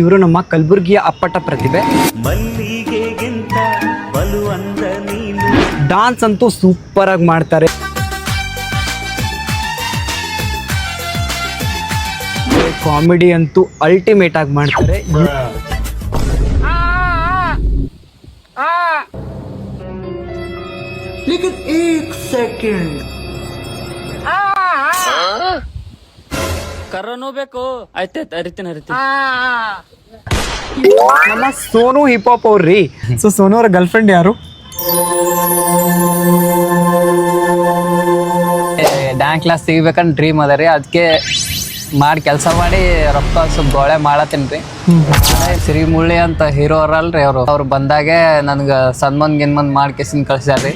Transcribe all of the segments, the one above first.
ಇವರು ನಮ್ಮ ಕಲಬುರಗಿಯ ಅಪ್ಪಟ ಪ್ರತಿಭೆ. ಡಾನ್ಸ್ ಅಂತೂ ಸೂಪರ್ ಆಗಿ ಮಾಡ್ತಾರೆ. ಕಾಮಿಡಿ ಅಂತೂ ಅಲ್ಟಿಮೇಟ್ ಆಗಿ ಮಾಡ್ತಾರೆ. ಕರ್ರನೂ ಬೇಕು. ಆಯ್ತಾಯ್ತು ಅರಿತೀನಿ ಅರಿತೀನಿ ನಮ್ಮ ಸೋನು ಹಿಪ್ ಹಾಪ್ ಅವ್ರಿ ಸೊ ಸೋನು ಅವ್ರ ಗರ್ಲ್ ಫ್ರೆಂಡ್ ಯಾರು ಡ್ಯಾನ್ಸ್ ಕ್ಲಾಸ್ ಸಿಗ್ಬೇಕಂತ ಡ್ರೀಮ್ ಅದ ರೀ. ಅದಕ್ಕೆ ಮಾಡಿ ಕೆಲಸ ಮಾಡಿ ರೊಕ್ಕ ಸ್ವಲ್ಪ ಗೋಳೆ ಮಾಡತ್ತೀನಿ ರೀ. ಸಿರಿ ಮುಳ್ಳಿ ಅಂತ ಹೀರೋ ಅವರಲ್ರಿ ಅವರು. ಅವ್ರು ಬಂದಾಗೆ ನನ್ಗೆ ಸನ್ಮನ್ ಗಿನ್ಮನ್ ಮಾಡಿ ಕೆಸಿನ ಕಳ್ಸ್ಯಾರ ರೀ.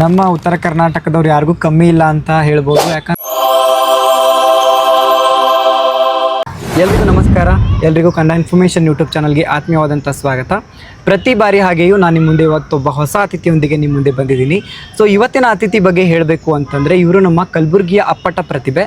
ನಮ್ಮ ಉತ್ತರ ಕರ್ನಾಟಕದವ್ರು ಯಾರಿಗೂ ಕಮ್ಮಿ ಇಲ್ಲ ಅಂತ ಹೇಳ್ಬೋದು. ಯಾಕಂದ್ರೆ ಎಲ್ರಿಗೂ ನಮಸ್ಕಾರ. ಎಲ್ರಿಗೂ ಕನ್ನಡ ಇನ್ಫಾರ್ಮೇಷನ್ ಯೂಟ್ಯೂಬ್ ಚಾನಲ್ಗೆ ಆತ್ಮೀಯವಾದಂಥ ಸ್ವಾಗತ. ಪ್ರತಿ ಬಾರಿ ಹಾಗೆಯೂ ನಾನು ನಿಮ್ಮ ಮುಂದೆ ಇವತ್ತೊಬ್ಬ ಹೊಸ ಅತಿಥಿಯೊಂದಿಗೆ ನಿಮ್ಮ ಮುಂದೆ ಬಂದಿದ್ದೀನಿ. ಸೊ ಇವತ್ತಿನ ಅತಿಥಿ ಬಗ್ಗೆ ಹೇಳಬೇಕು ಅಂತಂದರೆ ಇವರು ನಮ್ಮ ಕಲಬುರಗಿಯ ಅಪ್ಪಟ ಪ್ರತಿಭೆ.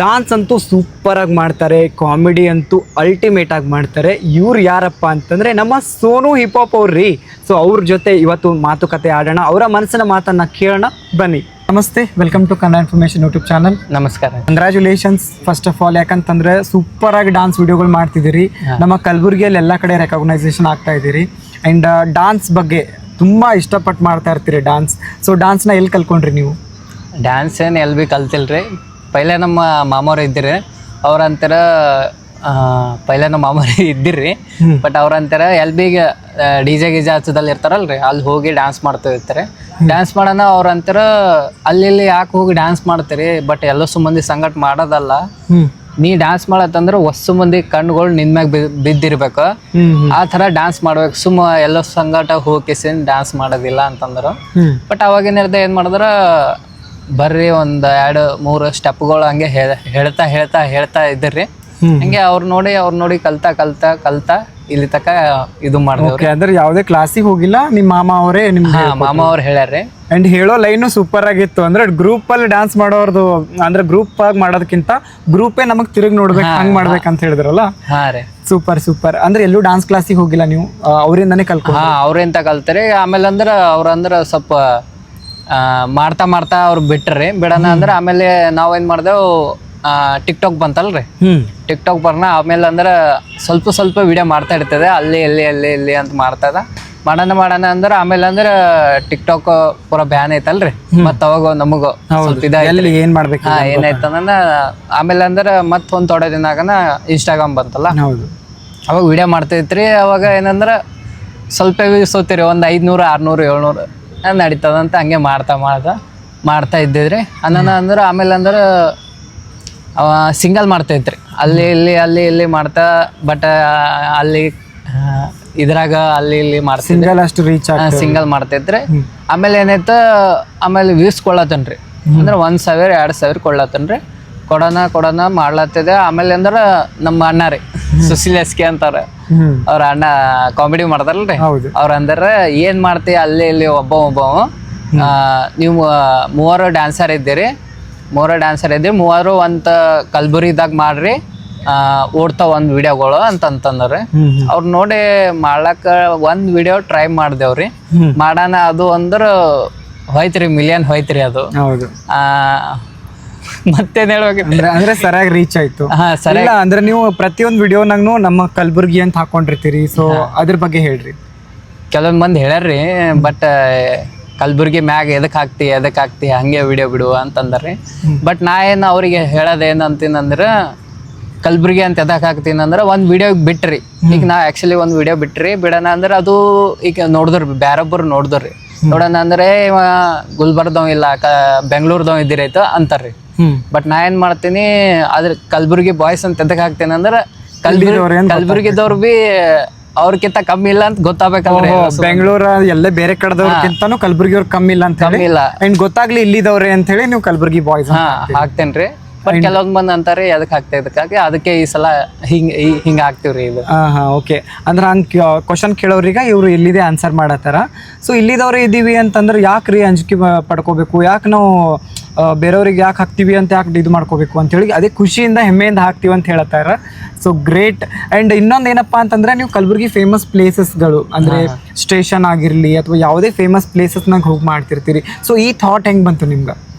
ಡಾನ್ಸ್ ಅಂತೂ ಸೂಪರಾಗಿ ಮಾಡ್ತಾರೆ ಕಾಮಿಡಿ ಅಂತೂ ಅಲ್ಟಿಮೇಟ್ ಆಗಿ ಮಾಡ್ತಾರೆ. ಇವ್ರು ಯಾರಪ್ಪ ಅಂತಂದರೆ ನಮ್ಮ ಸೋನು ಹಿಪ್ ಹಾಪ್ ರೀ ಸೊ ಅವ್ರ ಜೊತೆ ಇವತ್ತು ಮಾತುಕತೆ ಆಡೋಣ ಅವರ ಮನಸ್ಸಿನ ಮಾತನ್ನು ಕೇಳೋಣ ಬನ್ನಿ. ನಮಸ್ತೆ welcome to Kannada information YouTube channel ನಮಸ್ಕಾರ. ಕಂಗ್ರ್ಯಾಚುಲೇಷನ್ಸ್ ಫಸ್ಟ್ ಆಫ್ ಆಲ್ ಯಾಕಂತಂದ್ರೆ ಸೂಪರ್ ಆಗಿ ಡಾನ್ಸ್ ವಿಡಿಯೋಗಳು ಮಾಡ್ತಿದ್ದೀರಿ. ನಮ್ಮ ಕಲಬುರಗಿಯಲ್ಲಿ ಎಲ್ಲ ಕಡೆ ರೆಕಗ್ನೈಸೇಷನ್ ಆಗ್ತಾ ಇದ್ದೀರಿ. ಆ್ಯಂಡ್ ಡಾನ್ಸ್ ಬಗ್ಗೆ ತುಂಬ ಇಷ್ಟಪಟ್ಟು ಮಾಡ್ತಾ ಇರ್ತೀರಿ ಡಾನ್ಸ್ ಸೊ ಡಾನ್ಸ್ನ ಎಲ್ಲಿ ಕಲ್ಕೊಂಡ್ರಿ ನೀವು? ಡ್ಯಾನ್ಸ್ ಏನು ಎಲ್ಲಿ ಭೀ ಕಲ್ತಿಲ್ರಿ. ಪೈಲೆ ನಮ್ಮ ಮಾಮವ್ರು ಇದ್ದಿರಿ. ಅವ್ರಂತಾರ ಪೈಲೆ ನಮ್ಮ ಮಾಮವ್ರು ಇದ್ದಿರ್ರಿ ಬಟ್ ಅವ್ರಂತಾರ ಎಲ್ ಬಿಗೆ ಡಿ ಜೆ ಗಿಜೆ ಹಚ್ಚದಲ್ಲಿ ಇರ್ತಾರಲ್ರಿ ಅಲ್ಲಿ ಹೋಗಿ ಡ್ಯಾನ್ಸ್ ಮಾಡ್ತಾ ಇರ್ತಾರೆ. ಡ್ಯಾನ್ಸ್ ಮಾಡೋಣ ಅವ್ರಂತಾರ ಅಲ್ಲಿ ಇಲ್ಲಿ ಯಾಕೆ ಹೋಗಿ ಡ್ಯಾನ್ಸ್ ಮಾಡ್ತೀರಿ? ಬಟ್ ಎಲ್ಲ ಮಂದಿ ಸಂಗಟ ಮಾಡೋದಲ್ಲ. ನೀ ಡ್ಯಾನ್ಸ್ ಮಾಡತ್ತಂದ್ರೆ ಹೊಸ ಮಂದಿ ಕಣ್ಗಳು ನಿನ್ ಮ್ಯಾಗ ಬಿ- ಬಿದ್ದಿರ್ಬೇಕು. ಆ ತರ ಡ್ಯಾನ್ಸ್ ಮಾಡ್ಬೇಕು. ಸುಮ್ಮ ಎಲ್ಲ ಸಂಗಟ ಹೋಗಿ ಡ್ಯಾನ್ಸ್ ಮಾಡೋದಿಲ್ಲ ಅಂತಂದ್ರು. ಬಟ್ ಅವಾಗಿನಿರ್ದ ಏನ್ ಮಾಡಿದ್ರ ಬರ್ರಿ ಒಂದು ಎರಡು ಮೂರು ಸ್ಟೆಪ್ಗಳು ಹಂಗೆ ಹೇಳ್ತಾ ಹೇಳ್ತಾ ಹೇಳ್ತಾ ಇದ್ರಿ. ಹಂಗೆ ಅವ್ರು ನೋಡಿ ಅವ್ರು ನೋಡಿ ಕಲ್ತಾ ಕಲ್ತಾ ಕಲ್ತಾ ಇಲ್ಲಿ ತಕ ಇದು ಮಾಡ್ತಾರೆ ಓಕೆ ಅಂದ್ರೆ ಯಾವುದೇ ಕ್ಲಾಸಿಗೆ ಹೋಗಿಲ್ಲ ನಿಮ್ಮ ಮಾಮ ಅವರೇ ನಿಮ್ ಹಾ ಮಾಮ ಅವ್ರು ಹೇಳ್ಯಾರ್ರಿ. ಅಂಡ್ ಹೇಳೋ ಲೈನು ಸೂಪರ್ ಆಗಿತ್ತು ಅಂದ್ರೆ ಗ್ರೂಪ್ ಅಲ್ಲಿ ಡ್ಯಾನ್ಸ್ ಮಾಡೋರ್ದು ಅಂದ್ರೆ ಗ್ರೂಪ್ ಆಗಿ ಮಾಡೋದಕ್ಕಿಂತ ಗ್ರೂಪೇ ನಮಗ್ ತಿರುಗಿ ನೋಡ್ಬೇಕು ಹಂಗ್ ಮಾಡ್ಬೇಕಂತ ಹೇಳಿದ್ರಲ್ಲ? ಹಾ ರೀ. ಸೂಪರ್ ಸೂಪರ್ ಅಂದ್ರೆ ಎಲ್ಲೂ ಡಾನ್ಸ್ ಕ್ಲಾಸಿಗೆ ಹೋಗಿಲ್ಲ ನೀವು? ಅವರಿಂದಾನೇ ಕಲ್ಕೊ ಹಾ ಅವ್ರೆಂತ ಕಲ್ತಾರೆ. ಆಮೇಲೆ ಅಂದ್ರೆ ಅವ್ರಂದ್ರ ಸ್ವಲ್ಪ ಮಾಡ್ತಾ ಮಾಡ್ತಾ ಅವ್ರು ಬಿಟ್ರಿ ಬಿಡೋಣ ಅಂದ್ರೆ ಆಮೇಲೆ ನಾವೇನ್ ಮಾಡ್ದೇವು ಟಿಕ್ ಟಾಕ್ ಬಂತಲ್ರಿ. ಟಿಕ್ ಟಾಕ್ ಬರ್ನ ಆಮೇಲೆ ಅಂದ್ರೆ ಸ್ವಲ್ಪ ಸ್ವಲ್ಪ ವಿಡಿಯೋ ಮಾಡ್ತಾ ಇರ್ತದೆ ಅಲ್ಲಿ ಅಲ್ಲಿ ಅಲ್ಲಿ ಇಲ್ಲಿ ಅಂತ ಮಾಡ್ತದ ಮಾಡೋಣ ಮಾಡೋಣ ಅಂದ್ರೆ ಆಮೇಲೆ ಅಂದ್ರೆ ಟಿಕ್ ಟಾಕ್ ಪೂರ ಬ್ಯಾನ್ ಐತಲ್ರಿ. ಮತ್ತ ಅವಾಗ ನಮಗ ಏನ್ ಮಾಡ್ಬೇಕು ಹಾ ಏನಾಯ್ತಂದ್ರ ಆಮೇಲೆ ಅಂದ್ರೆ ಮತ್ ಒಂದ್ ತೊಡೆ ದಿನ ಆಗನ ಇನ್ಸ್ಟಾಗ್ರಾಮ್ ಬಂತಲ್ಲ ಅವಾಗ ವಿಡಿಯೋ ಮಾಡ್ತಿದ್ರಿ ಅವಾಗ ಏನಂದ್ರ ಸ್ವಲ್ಪ ಸೋತಿರಿ ಒಂದ್ ಒಂದು ಐದುನೂರು ಆರುನೂರು ಏಳ್ನೂರು. ನಡೀತದಂತ ಹಂಗೆ ಮಾಡ್ತಾ ಮಾಡ್ತಾ ಮಾಡ್ತಾ ಇದ್ದಿದ್ರಿ. ಅನ್ನನ ಅಂದ್ರೆ ಆಮೇಲೆ ಅಂದ್ರೆ ಅವ ಸಿಂಗಲ್ ಮಾಡ್ತಾ ಇದ್ರಿ. ಅಲ್ಲಿ ಇಲ್ಲಿ ಅಲ್ಲಿ ಇಲ್ಲಿ ಮಾಡ್ತಾ ಬಟ್ ಅಲ್ಲಿ ಇದ್ರಾಗ ಅಲ್ಲಿ ಇಲ್ಲಿ ಮಾಡ್ತಿದ್ರಿ. ಸಿಂಗಲ್ ಅಷ್ಟು ರೀಚ್ ಸಿಂಗಲ್ ಮಾಡ್ತಿದ್ರಿ. ಆಮೇಲೆ ಏನಾಯ್ತು ಆಮೇಲೆ ವ್ಯೂಸ್ ಕೊಡ್ಲತ್ತನ್ರಿ. ಅಂದ್ರೆ ಒಂದ್ ಸಾವಿರ ಎರಡ್ ಸಾವಿರ ಕೊಡ್ಲತ್ತನ್ರಿ. ಕೊಡೋಣ ಕೊಡೋಣ ಮಾಡ್ಲತ್ತಿದೆ. ಆಮೇಲೆ ಅಂದ್ರೆ ನಮ್ಮ ಅಣ್ಣ ರೀ ಸುಶೀಲ್ ಎಸ್ಕೆ ಅಂತಾರ. ಅವ್ರ ಅಣ್ಣ ಕಾಮಿಡಿ ಮಾಡ್ತಾರಲ್ರಿ ಅವ್ರ ಅಂದ್ರೆ ಏನ್ ಮಾಡ್ತಿ ಅಲ್ಲಿ ಇಲ್ಲಿ ಒಬ್ಬ ಒಬ್ಬವ ಆ, ನೀವು ಮೂವರು ಡ್ಯಾನ್ಸರ್ ಇದ್ದೀರಿ. ಮೂವರು ಡ್ಯಾನ್ಸರ್ ಇದ್ದೀರಿ. ಮೂವರು ಒಂದ್ ಕಲ್ಬುರಿದಾಗ ಮಾಡ್ರಿ. ಆ, ಓಡ್ತಾವ ಒಂದ್ ವಿಡಿಯೋಗಳು ಅಂತ ಹ್ಮ್. ಅವ್ರ ನೋಡಿ ಮಾಡ್ಲಕ್ಕ ಒಂದ್ ವಿಡಿಯೋ ಟ್ರೈ ಮಾಡ್ದೇವ್ರಿ ಮಾಡಣ ಅದು ಅಂದ್ರ ಹೋಯ್ತ್ರಿ ಮಿಲಿಯನ್ ಹೋಯ್ತ್ರಿ ಅದು. ಮತ್ತೇನ್ ಹೇಳುವಾಗ ಅಂದ್ರೆ ಅಂದ್ರೆ ಸರಿಯಾಗಿ ರೀಚ್ ಆಯ್ತು. ಹಾ ಸರಿ ಇಲ್ಲ ಅಂದ್ರೆ ನೀವು ಪ್ರತಿಯೊಂದು ವಿಡಿಯೋನಾಗ್ನು ನಮ್ಮ ಕಲಬುರ್ಗಿ ಅಂತ ಹಾಕೊಂಡಿರ್ತೀರಿ. ಸೊ ಅದ್ರ ಬಗ್ಗೆ ಹೇಳ್ರಿ. ಕೆಲವೊಂದ್ ಮಂದಿ ಹೇಳ್ಯಾರ್ರಿ ಬಟ್ ಕಲ್ಬುರ್ಗಿ ಮ್ಯಾಗ ಎದಕ್ ಹಾಕ್ತಿ ಎದಕ್ ಹಾಕ್ತಿ ಹಂಗೆ ವಿಡಿಯೋ ಬಿಡು ಅಂತಂದ್ರಿ ಬಟ್ ನಾ ಏನು ಅವ್ರಿಗೆ ಹೇಳೋದ್ ಏನಂತೀನಂದ್ರ ಕಲ್ಬುರ್ಗಿ ಅಂತ ಎದಕ್ ಹಾಕ್ತೀನಿ ಅಂದ್ರೆ ಒಂದ್ ವಿಡಿಯೋ ಬಿಟ್ರಿ. ಈಗ ನಾ ಆಕ್ಚುಲಿ ಒಂದ್ ವಿಡಿಯೋ ಬಿಟ್ರಿ ಬಿಡೋಣ ಅಂದ್ರೆ ಅದು ಈಗ ನೋಡಿದ್ರಿ ಬ್ಯಾರೊಬ್ಬರು ನೋಡಿದ್ರಿ ನೋಡೋಣ ಅಂದ್ರೆ ಇವ ಗುಲ್ಬರ್ದವ್ ಇಲ್ಲ ಕ ಬೆಂಗಳೂರ್ದವ್ ಇದ್ದಿರೈತು ಅಂತಾರ್ರಿ. ಬಟ್ ನಾ ಏನ್ ಮಾಡ್ತೀನಿ ಅದ್ರ ಕಲ್ಬುರ್ಗಿ ಬಾಯ್ಸ್ ಅಂತ ಎದಕ್ ಹಾಕ್ತೇನೆ ಅಂದ್ರೆ ಕಲ್ಬುರ್ಗಿ ಕಲ್ಬುರ್ಗಿದವ್ರು ಬಿ ಅವ್ರಕ್ಕಿಂತ ಕಮ್ಮಿ ಇಲ್ಲ ಅಂತ ಗೊತ್ತಾಗ್ಬೇಕಂದ್ರೆ ಬೆಂಗಳೂರ ಎಲ್ಲೇ ಬೇರೆ ಕಡೆದವ್ರಕ್ಕಿಂತಾನು ಕಲ್ಬುರ್ಗಿ ಅವ್ರ ಕಮ್ಮಿ ಇಲ್ಲ ಅಂತ ಹೇಳಿ? ಕಮ್ಮಿ ಇಲ್ಲ. ಅಂಡ್ ಗೊತ್ತಾಗ್ಲಿ ಇಲ್ಲಿದವ್ರೆ ಅಂತ ಹೇಳಿ ನೀವು ಕಲ್ಬುರ್ಗಿ ಬಾಯ್ಸ್ ಹಾಕ್ತೇನ್ರಿ. ಬಟ್ ಕೆಲವೊಂದ್ ಮಂದಿ ಅಂತಾರೆ ಅದಕ್ಕೆ ಹಾಕ್ತಾ ಇದಕ್ಕಾಗಿ ಅದಕ್ಕೆ ಈ ಸಲ ಹಿಂಗ್ ಈ- ಹಿಂಗ್ ಹಾಕ್ತಿವ್ರಿ ಇದು. ಹಾ ಹಾ ಓಕೆ ಅಂದ್ರೆ ಹಂಗ್ ಕ್ವಶನ್ ಕೇಳೋರಿಗೆ ಇವ್ರು ಇಲ್ಲಿದೆ ಆನ್ಸರ್ ಮಾಡತ್ತಾರ. ಸೊ ಇಲ್ಲಿದವ್ರು ಇದೀವಿ ಅಂತಂದ್ರೆ ಯಾಕೆ ರೀ ಅಂಜಿಕೆ ಬ- ಪಡ್ಕೋಬೇಕು? ಯಾಕೆ ನಾವು ಬೇರೆಯವ್ರಿಗೆ ಯಾಕೆ ಹಾಕ್ತೀವಿ ಅಂತ ಯಾಕೆ ಇದು ಮಾಡ್ಕೋಬೇಕು ಅಂತೇಳಿ ಅದೇ ಖುಷಿಯಿಂದ ಹೆಮ್ಮೆಯಿಂದ ಹಾಕ್ತೀವಿ ಅಂತ ಹೇಳತ್ತಾರ. ಸೊ ಗ್ರೇಟ್ ಆ್ಯಂಡ್ ಇನ್ನೊಂದು ಏನಪ್ಪ ಅಂತಂದ್ರೆ ನೀವು ಕಲಬುರ್ಗಿ ಫೇಮಸ್ ಪ್ಲೇಸಸ್ಗಳು ಅಂದರೆ ಸ್ಟೇಷನ್ ಆಗಿರಲಿ ಅಥವಾ ಯಾವುದೇ ಫೇಮಸ್ ಪ್ಲೇಸಸ್ನಾಗ ಹೋಗಿ ಮಾಡ್ತಿರ್ತೀರಿ. ಸೊ ಈ ಥಾಟ್ ಹೆಂಗೆ ಬಂತು ನಿಮ್ಗೆ?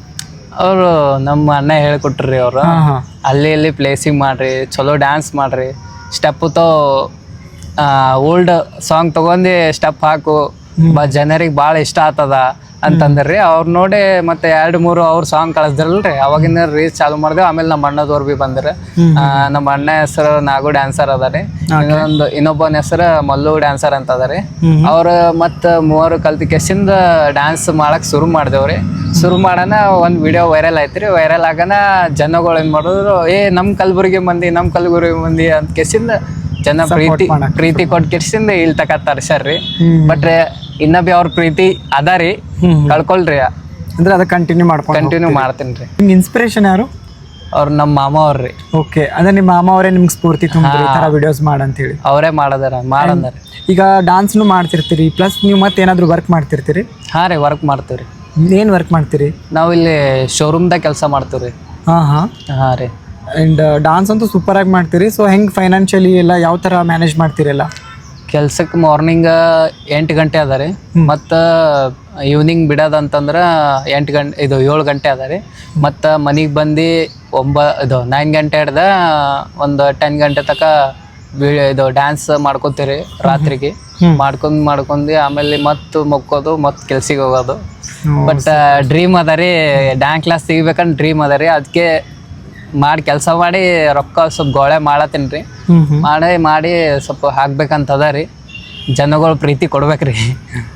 ಅವರು ನಮ್ಮ ಅಣ್ಣ ಹೇಳ್ಕೊಟ್ರಿ ಅವರು. ಅಲ್ಲಿ ಇಲ್ಲಿ ಪ್ಲೇಸಿಂಗ್ ಮಾಡ್ರಿ ಚಲೋ ಡ್ಯಾನ್ಸ್ ಮಾಡ್ರಿ. ಸ್ಟೆಪ್ ತೋ ಓಲ್ಡ್ ಸಾಂಗ್ ತಗೊಂಡಿ ಸ್ಟೆಪ್ ಹಾಕು. ಬ ಜನರಿಗೆ ಭಾಳ ಇಷ್ಟ ಆಗ್ತದ. ಅಂತಂದ್ರಿ. ಅವ್ರು ನೋಡಿ ಮತ್ತೆ ಎರಡು ಮೂರು ಅವ್ರ ಸಾಂಗ್ ಕಳಿಸ್ದ್ರಲ್ರಿ. ಅವಾಗಿಂದ ರೀಲ್ಸ್ ಚಾಲು ಮಾಡಿದೆ ಆಮೇಲೆ ನಮ್ಮ ಅಣ್ಣದವ್ರು ಬಿ ಬಂದ್ರೆ. ನಮ್ಮ ಅಣ್ಣ ಹೆಸರು ನಾಗು ಡ್ಯಾನ್ಸರ್ ಅದಾರಿ. ಇನ್ನೊಂದು ಇನ್ನೊಬ್ಬನ ಹೆಸರು ಮಲ್ಲು ಡ್ಯಾನ್ಸರ್ ಅಂತ ಅದಾರಿ ಅವ್ರ ಮತ್ತ ಮೂವರು ಕಲ್ತಿ ಕೆಸಿಂದ ಡ್ಯಾನ್ಸ್ ಮಾಡಕ್ ಶುರು ಮಾಡ್ದೇವ್ರಿ. ಶುರು ಮಾಡೋಣ ಒಂದು ವಿಡಿಯೋ ವೈರಲ್ ಆಯ್ತ್ರಿ. ವೈರಲ್ ಆಗನ ಜನಗಳು ಏನ್ ಮಾಡಿದ್ರು ಏ ನಮ್ಮ ಕಲ್ಬುರ್ಗಿ ಮಂದಿ ನಮ್ಮ ಕಲ್ಬುರ್ಗಿ ಮಂದಿ ಅಂತ ಕೆಸಿಂದ ಜನ ಪ್ರೀತಿ ಪ್ರೀತಿ ಕೊಟ್ಟು ಕೆಸಿಂದ ಇಲ್ಲಿ ತಕ ತರ್ಸ್ಯಾರ್ರಿ ಬಟ್ ಇನ್ನ ಬಿ ಅವ್ರ ಪ್ರೀತಿ ಅದಾರಿ. ಕಳ್ಕೊಳ್ರಿ. ಅಂದ್ರೆ ಅದ ಕಂಟಿನ್ಯೂ ಮಾಡ್ಕೊಂಡು ಕಂಟಿನ್ಯೂ ಮಾಡ್ತೀನಿ ರೀ. ನಿಮ್ಗೆ ಇನ್ಸ್ಪಿರೇಷನ್ ಯಾರು? ಅವ್ರು ನಮ್ಮ ಮಾಮ ಅವ್ರಿ ಓಕೆ ಅಂದ್ರೆ ನಿಮ್ಮ ಮಾಮ ಅವರೇ ನಿಮ್ಗೆ ಸ್ಫೂರ್ತಿ ತುಂಬಿದ್ರು ಈ ಥರ ವಿಡಿಯೋಸ್ ಮಾಡಂತೇಳಿ. ಅವರೇ ಮಾಡದಾರ ಮಾಡಂದಾರ. ಈಗ ಡಾನ್ಸ್ನು ಮಾಡ್ತಿರ್ತೀರಿ ಪ್ಲಸ್ ನೀವು ಮತ್ತೆ ಏನಾದರೂ ವರ್ಕ್ ಮಾಡ್ತಿರ್ತೀರಿ? ಹಾಂ ರೀ ವರ್ಕ್ ಮಾಡ್ತೀವಿ ಏನು ವರ್ಕ್ ಮಾಡ್ತೀರಿ? ನಾವು ಇಲ್ಲಿ ಶೋರೂಮ್ದಾಗ ಕೆಲಸ ಮಾಡ್ತೀವಿ ಹಾ ಹಾಂ. ಹಾಂ ಹಾಂ ರೀ ಆ್ಯಂಡ್ ಡಾನ್ಸ್ ಅಂತೂ ಸೂಪರ್ ಆಗಿ ಮಾಡ್ತೀರಿ ಸೊ ಹೆಂಗೆ ಫೈನಾನ್ಷಿಯಲಿ ಎಲ್ಲ ಯಾವ ಥರ ಮ್ಯಾನೇಜ್ ಮಾಡ್ತೀರಲ್ಲ ಕೆಲ್ಸಕ್ಕೆ ಮಾರ್ನಿಂಗ್ ಎಂಟು ಗಂಟೆ ಅದ ರೀ. ಮತ್ತು ಈವ್ನಿಂಗ್ ಬಿಡೋದಂತಂದ್ರೆ ಎಂಟು ಗಂಟೆ ಇದು ಏಳು ಗಂಟೆ ಅದ ರೀ. ಮತ್ತು ಮನೆಗೆ ಬಂದು ಒಂಬ ಇದು ನೈನ್ ಗಂಟೆ ಹಿಡ್ದ ಒಂದು ಟೆನ್ ಗಂಟೆ ತನಕ ಇದು ಡ್ಯಾನ್ಸ್ ಮಾಡ್ಕೋತೀರಿ ರಾತ್ರಿಗೆ. ಮಾಡ್ಕೊಂಡು ಮಾಡ್ಕೊಂಡು ಆಮೇಲೆ ಮತ್ತು ಮಕ್ಕೋದು ಮತ್ತು ಕೆಲ್ಸಿಗೆ ಹೋಗೋದು. ಬಟ್ ಡ್ರೀಮ್ ಅದ ರೀ ಡ್ಯಾನ್ಸ್ ಕ್ಲಾಸ್ ಸಿಗ್ಬೇಕಂದ್ರೆ ಡ್ರೀಮ್ ಅದ ರೀ. ಅದಕ್ಕೆ ಮಾಡಿ ಕೆಲಸ ಮಾಡಿ ರೊಕ್ಕ ಸ್ವಲ್ಪ ಗೋಳೆ ಮಾಡತ್ತೀನಿ ರೀ. ಮಾಡಿ ಮಾಡಿ ಸ್ವಲ್ಪ ಹಾಕ್ಬೇಕಂತದ ರೀ. ಜನಗಳು ಪ್ರೀತಿ ಕೊಡ್ಬೇಕ್ರಿ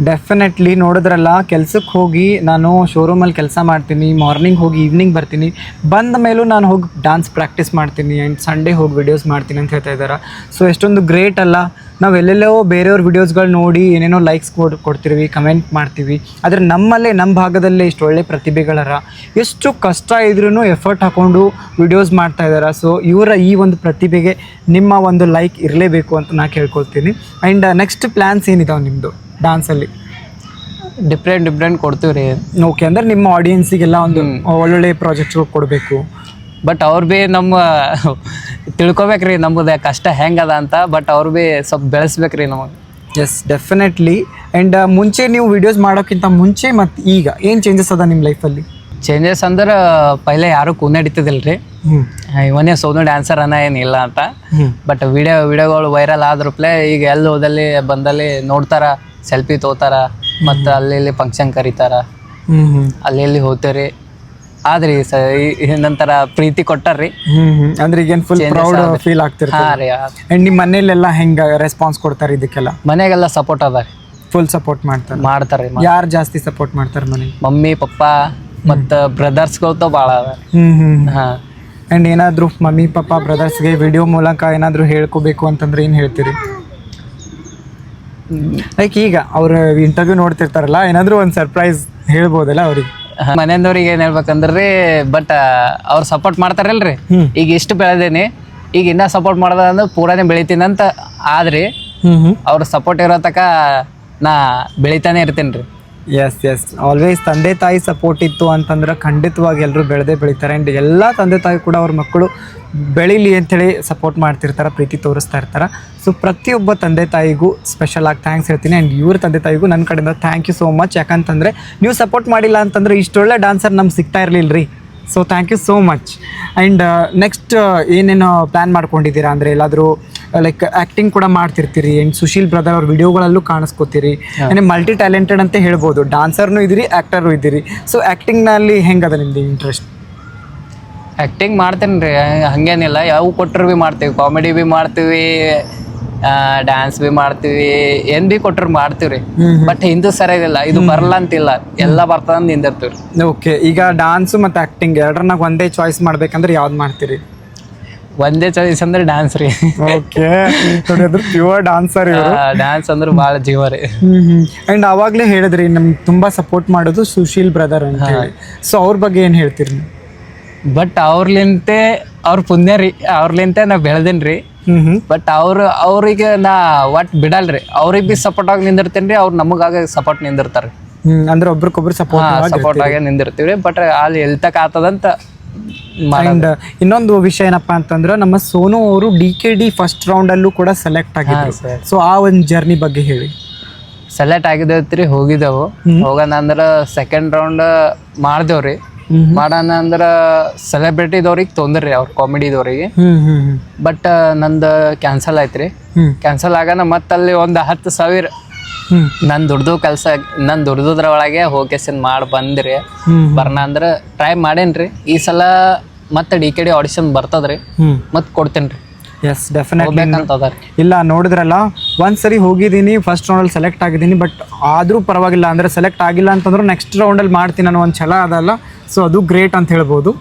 ಡೆಫಿನೆಟ್ಲಿ ನೋಡಿದ್ರಲ್ಲ ಕೆಲ್ಸಕ್ಕೆ ಹೋಗಿ ನಾನು ಶೋರೂಮಲ್ಲಿ ಕೆಲಸ ಮಾಡ್ತೀನಿ ಮಾರ್ನಿಂಗ್ ಹೋಗಿ ಈವ್ನಿಂಗ್ ಬರ್ತೀನಿ. ಬಂದ ಮೇಲೂ ನಾನು ಹೋಗಿ ಡ್ಯಾನ್ಸ್ ಪ್ರಾಕ್ಟೀಸ್ ಮಾಡ್ತೀನಿ ಆ್ಯಂಡ್ ಸಂಡೇ ಹೋಗಿ ವಿಡಿಯೋಸ್ ಮಾಡ್ತೀನಿ ಅಂತ ಹೇಳ್ತಾ ಇದ್ದಾರೆ ಸೊ ಎಷ್ಟೊಂದು ಗ್ರೇಟ್ ಅಲ್ಲ. ನಾವು ಎಲ್ಲೆಲ್ಲೋ ಬೇರೆಯವ್ರ ವಿಡಿಯೋಸ್ಗಳು ನೋಡಿ ಏನೇನೋ ಲೈಕ್ಸ್ ಕೊಡ್ ಕೊಡ್ತಿರ್ವಿ ಕಮೆಂಟ್ ಮಾಡ್ತೀವಿ. ಆದರೆ ನಮ್ಮಲ್ಲೇ ನಮ್ಮ ಭಾಗದಲ್ಲೇ ಇಷ್ಟು ಒಳ್ಳೆ ಪ್ರತಿಭೆಗಳರ. ಎಷ್ಟು ಕಷ್ಟ ಇದ್ರೂ ಎಫರ್ಟ್ ಹಾಕೊಂಡು ವಿಡಿಯೋಸ್ ಮಾಡ್ತಾ ಇದ್ದಾರೆ. ಸೊ ಇವರ ಈ ಒಂದು ಪ್ರತಿಭೆಗೆ ನಿಮ್ಮ ಒಂದು ಲೈಕ್ ಇರಲೇಬೇಕು ಅಂತ ನಾನು ಕೇಳ್ಕೊಳ್ತೀನಿ. ಆ್ಯಂಡ್ ನೆಕ್ಸ್ಟ್ ಪ್ಲ್ಯಾನ್ಸ್ ಏನಿದಾವೆ ನಿಮ್ಮದು ಡ್ಯಾನ್ಸಲ್ಲಿ ಡಿಫ್ರೆಂಟ್ ಡಿಫ್ರೆಂಟ್ ಕೊಡ್ತೀವಿ ರೀ ಓಕೆ ಅಂದ್ರೆ ನಿಮ್ಮ ಆಡಿಯನ್ಸಿಗೆಲ್ಲ ಒಂದು ಒಳ್ಳೊಳ್ಳೆ ಪ್ರಾಜೆಕ್ಟ್ಸ್ಗಳು ಕೊಡಬೇಕು. ಬಟ್ ಅವ್ರು ಭೀ ನಮ್ಮ ತಿಳ್ಕೊಬೇಕ್ರಿ ನಮ್ಮದು ಕಷ್ಟ ಹೆಂಗದ ಅಂತ ಬಟ್ ಅವ್ರು ಭೀ ಸ್ವಲ್ಪ ಬೆಳೆಸ್ಬೇಕ್ರಿ ನಮಗೆ. ಎಸ್ ಡೆಫಿನೆಟ್ಲಿ ಆ್ಯಂಡ್ ಮುಂಚೆ ನೀವು ವಿಡಿಯೋಸ್ ಮಾಡೋಕ್ಕಿಂತ ಮುಂಚೆ ಮತ್ತು ಈಗ ಏನು ಚೇಂಜಸ್ ಅದ ನಿಮ್ಮ ಲೈಫಲ್ಲಿ ಚೇಂಜಸ್ ಅಂದ್ರೆ ಪೈಲೆ ಯಾರು ಕೂ ಹಿಡಿತಿದಿಲ್ಲ ರೀ ಇವನೇ ಸೋನು ಡ್ಯಾನ್ಸರ್ ಅನ್ನ ಏನಿಲ್ಲ ಅಂತ. ಬಟ್ ವಿಡಿಯೋ ವಿಡಿಯೋಗಳು ವೈರಲ್ ಆದ್ರಪ್ಲೆ ಈಗ ಎಲ್ಲಿ ಹೋದಲ್ಲಿ ಬಂದಲ್ಲಿ ನೋಡ್ತಾರ ಸೆಲ್ಫಿ ತೋತಾರ ಮತ್ತು ಅಲ್ಲಿ ಇಲ್ಲಿ ಫಂಕ್ಷನ್ ಕರೀತಾರ. ಅಲ್ಲಿ ಇಲ್ಲಿ ಹೋಗ್ತೇವ್ರಿ. ಆದ್ರಿ ಸ ಈ- ನಂತರ ಪ್ರೀತಿ ಕೊಟ್ಟಾರ್ರಿ. ಹ್ಞೂ ಅಂದ್ರೆ ಈಗೇನ್ ಫುಲ್ ಪ್ರೌಡ್ ಫೀಲ್ ಹಾ ಆಗ್ತಿರ್ತಾರೆ ರೀ ಆ್ಯಂಡ್ ನಿಮ್ಮ ಮನೇಲೆಲ್ಲ ಹೆಂಗ ರೆಸ್ಪಾನ್ಸ್ ಕೊಡ್ತಾರೆ ಇದಕ್ಕೆಲ್ಲ? ಮನೆಗೆಲ್ಲ ಸಪೋರ್ಟ್ ಅದ ರೀ. ಫುಲ್ ಸಪೋರ್ಟ್ ಮಾಡ್ತಾರೆ. ಮಾಡ್ತಾರೆ ಯಾರು ಜಾಸ್ತಿ ಸಪೋರ್ಟ್ ಮಾಡ್ತಾರೆ ಮನೆ ಮಮ್ಮಿ ಪಪ್ಪ ಮತ್ತು ಬ್ರದರ್ಸ್ಗಳು ಭಾಳ ಅದ ಹ್ಮ್ ಹಾಂ. ಆ್ಯಂಡ್ ಏನಾದರೂ ಮಮ್ಮಿ ಪಪ್ಪ ಬ್ರದರ್ಸ್ಗೆ ವಿಡಿಯೋ ಮೂಲಕ ಏನಾದ್ರು ಹೇಳ್ಕೋಬೇಕು ಅಂತಂದ್ರೆ ಏನು ಹೇಳ್ತೀರಿ? ಲೈಕ್ ಈಗ ಅವ್ರ ಇಂಟರ್ವ್ಯೂ ನೋಡ್ತಿರ್ತಾರಲ್ಲ ಏನಾದರೂ ಒಂದು ಸರ್ಪ್ರೈಸ್ ಹೇಳ್ಬೋದಲ್ಲ ಅವ್ರಿಗೆ? ಮನೆಯವ್ರಿಗೆ ಏನ್ ಹೇಳ್ಬೇಕಂದ್ರಿ ಬಟ್ ಅವ್ರು ಸಪೋರ್ಟ್ ಮಾಡ್ತಾರಲ್ರಿ. ಈಗ ಇಷ್ಟು ಬೆಳೆದೇನಿ ಈಗ ಇನ್ನ ಸಪೋರ್ಟ್ ಮಾಡ್ದ ಅಂದ್ರೆ ಪೂರಾನೇ ಬೆಳಿತೀನಿ ಅಂತ ಆದ್ರಿ ಅವ್ರ ಸಪೋರ್ಟ್ ಇರೋ ತಕ ನಾ ಬೆಳಿತಾನೆ ಇರ್ತೀನಿ ರೀ ಎಸ್ ಎಸ್ ಆಲ್ವೇಸ್ ತಂದೆ ತಾಯಿ ಸಪೋರ್ಟ್ ಇತ್ತು ಅಂತಂದ್ರೆ ಖಂಡಿತವಾಗಿ ಎಲ್ಲರೂ ಬೆಳೆದೇ ಬೆಳಿತಾರೆ. ಆ್ಯಂಡ್ ಎಲ್ಲ ತಂದೆ ತಾಯಿ ಕೂಡ ಅವ್ರ ಮಕ್ಕಳು ಬೆಳೀಲಿ ಅಂಥೇಳಿ ಸಪೋರ್ಟ್ ಮಾಡ್ತಿರ್ತಾರೆ, ಪ್ರೀತಿ ತೋರಿಸ್ತಾ ಇರ್ತಾರೆ. ಸೊ ಪ್ರತಿಯೊಬ್ಬ ತಂದೆ ತಾಯಿಗೂ ಸ್ಪೆಷಲ್ ಆಗಿ ಥ್ಯಾಂಕ್ಸ್ ಹೇಳ್ತೀನಿ. ಆ್ಯಂಡ್ ಇವ್ರ ತಂದೆ ತಾಯಿಗೂ ನನ್ನ ಕಡೆಯಿಂದ ಥ್ಯಾಂಕ್ ಯು ಸೋ ಮಚ್ ಯಾಕಂತಂದರೆ ನೀವು ಸಪೋರ್ಟ್ ಮಾಡಿಲ್ಲ ಅಂತಂದರೆ ಇಷ್ಟೊಳ್ಳೆ ಡಾನ್ಸರ್ ನಮ್ಗೆ ಸಿಗ್ತಾ ಇರಲಿಲ್ಲ ರೀ so thank you so much and next ಏನೇನು ಪ್ಲ್ಯಾನ್ ಮಾಡ್ಕೊಂಡಿದ್ದೀರಾ? ಅಂದರೆ ಎಲ್ಲಾದರೂ ಲೈಕ್ ಆ್ಯಕ್ಟಿಂಗ್ ಕೂಡ ಮಾಡ್ತಿರ್ತೀರಿ. ಆ್ಯಂಡ್ ಸುಶೀಲ್ ಬ್ರದರ್ ಅವ್ರ ವಿಡಿಯೋಗಳಲ್ಲೂ ಕಾಣಿಸ್ಕೋತೀರಿ. ಅಂದರೆ ಮಲ್ಟಿ ಟ್ಯಾಲೆಂಟೆಡ್ ಅಂತ ಹೇಳ್ಬೋದು. ಡಾನ್ಸರ್ನು ಇದ್ದೀರಿ ಆ್ಯಕ್ಟರು ಇದ್ದೀರಿ. ಸೊ ಆ್ಯಕ್ಟಿಂಗ್ನಲ್ಲಿ ಹೆಂಗದ ನಿಮ್ಮದು ಇಂಟ್ರೆಸ್ಟ್ ಆ್ಯಕ್ಟಿಂಗ್ ಮಾಡ್ತೇನೆ ರೀ ಹಂಗೇನಿಲ್ಲ. ಯಾವ ಕೊಟ್ಟರು ಭೀ ಮಾಡ್ತೀವಿ. ಕಾಮಿಡಿ ಭೀ ಮಾಡ್ತೀವಿ. ಡ್ಯಾನ್ಸ್ ಬಿ ಮಾಡ್ತೀವಿ ಏನ್ ಬಿ ಕೊಟ್ಟರು ಮಾಡ್ತೀವ್ರಿ. ಬಟ್ ಹಿಂದೂ ಸರಿಯಾಗಿಲ್ಲ ಇದು ಬರಲ್ಲ ಅಂತಿಲ್ಲ ಎಲ್ಲ ಬರ್ತದ ನಿಂದಿರ್ತೀವ್ರಿ ನಿಂದಿರ್ತೀವಿ ಓಕೆ ಈಗ ಡ್ಯಾನ್ಸ್ ಮತ್ತು ಆ್ಯಕ್ಟಿಂಗ್ ಎರಡರನ್ನಾಗ ಒಂದೇ ಚಾಯ್ಸ್ ಮಾಡ್ಬೇಕಂದ್ರೆ ಯಾವ್ದು ಮಾಡ್ತೀರಿ? ಒಂದೇ ಚಾಯ್ಸ್ ಅಂದ್ರೆ ಡ್ಯಾನ್ಸ್ ರೀ. ಓಕೆ ಪ್ಯೂರ್ ಡಾನ್ಸರ್ ಡ್ಯಾನ್ಸ್ ಅಂದ್ರೆ ಭಾಳ ಜೀವ ರೀ. ಅಂಡ್ ಅವಾಗಲೇ ಹೇಳಿದ್ರಿ ನಮ್ಗೆ ತುಂಬಾ ಸಪೋರ್ಟ್ ಮಾಡೋದು ಸುಶೀಲ್ ಬ್ರದರ್ ಅಂತ ಹೇಳಿ ಸೊ ಅವ್ರ ಬಗ್ಗೆ ಏನು ಹೇಳ್ತೀರಿ ಬಟ್ ಅವ್ರಲಿಂತೆ ಅವ್ರ ಪುಣ್ಯ ರೀ ಅವ್ರಲಿಂತೆ ನಾ ಬೆಳೆದೇನಿ ರೀ ಹ್ಮ್ ಹ್ಮ್ ಬಟ್ ಅವ್ರ ಅವ್ರಿಗೆ ನಾ ಒಟ್ ಬಿಡಲ್ರಿ. ಅವ್ರಿಗೆ ಬಿ ಸಪೋರ್ಟ್ ಆಗಿ ನಿಂದಿರ್ತೇನ್ರಿ ಅವ್ರು ನಮಗಾಗ ಸಪೋರ್ಟ್ ನಿಂದಿರ್ತಾರೆ ಅಂದ್ರೆ ಒಬ್ರಿಗೊಬ್ರು ಸಪೋರ್ಟ್ ಸಪೋರ್ಟ್ ಆಗಿ ನಿಂದಿರ್ತೀವಿ ಬಟ್ ಅಲ್ಲಿ ಎಲ್ ತಕ ಆತದಂತ. ಅಂಡ್ ಇನ್ನೊಂದು ವಿಷಯ ಏನಪ್ಪಾ ಅಂತಂದ್ರೆ ನಮ್ಮ ಸೋನು ಅವರು D K D first round ಅಲ್ಲೂ ಕೂಡ ಸೆಲೆಕ್ಟ್ ಆಗಿದ್ರು. ಸೊ ಆ ಒಂದು ಜರ್ನಿ ಬಗ್ಗೆ ಹೇಳಿ. ಸೆಲೆಕ್ಟ್ ಆಗಿದ್ದೇವ್ರಿ ಹೋಗಿದ್ದೆವು. ಹೋಗೋಣ ಅಂದ್ರೆ ಸೆಕೆಂಡ್ ರೌಂಡ್ ಮಾಡ್ದೇವ್ರಿ. ಮಾಡೋಣ ಅಂದ್ರ ಸೆಲೆಬ್ರಿಟಿದವ್ರಿಗೆ ತೊಂದ್ರಿ ಅವ್ರ ಕಾಮಿಡಿದವ್ರಿಗೆ ಬಟ್ ನಂದು ಕ್ಯಾನ್ಸಲ್ ಆಯ್ತ್ರಿ. ಕ್ಯಾನ್ಸಲ್ ಕ್ಯಾನ್ಸಲ್ ಆಗೋಣ ಮತ್ತಲ್ಲಿ ಒಂದು ಹತ್ತು ಸಾವಿರ ನನ್ ದುಡ್ದು ಕೆಲಸ ನನ್ ದುಡ್ದುದ್ರ ಒಳಗೆ ಹೋಗೇಸಿನ್ ಮಾಡಿ ಬಂದ್ರಿ. ಬರ್ನ ಅಂದ್ರ ಟ್ರೈ ಮಾಡೇನ್ರಿ. ಈ ಸಲ ಮತ್ತೆ ಡಿ ಕೆ ಡಿ ಆಡಿಷನ್ ಬರ್ತದ್ರಿ. ಮತ್ತೆ ಕೊಡ್ತೇನ್ರಿ. ಎಸ್ ಡೆಫಿನೆಟ್ಲಿ ಇಲ್ಲ ನೋಡಿದ್ರಲ್ಲ ಒಂದ್ ಸರಿ ಹೋಗಿದ್ದೀನಿ ಫಸ್ಟ್ ರೌಂಡಲ್ಲಿ ಸೆಲೆಕ್ಟ್ ಆಗಿದ್ದೀನಿ ಬಟ್ ಆದರೂ ಪರವಾಗಿಲ್ಲ ಅಂದ್ರೆ ಸೆಲೆಕ್ಟ್ ಆಗಿಲ್ಲ ಅಂತಂದ್ರೆ ನೆಕ್ಸ್ಟ್ ರೌಂಡಲ್ಲಿ ಮಾಡ್ತೀನಿ ನಾನು ಒಂದು ಛಲ ಅದಲ್ಲ. ಸೊ ಅದು ಗ್ರೇಟ್ ಅಂತ ಹೇಳ್ಬೋದು.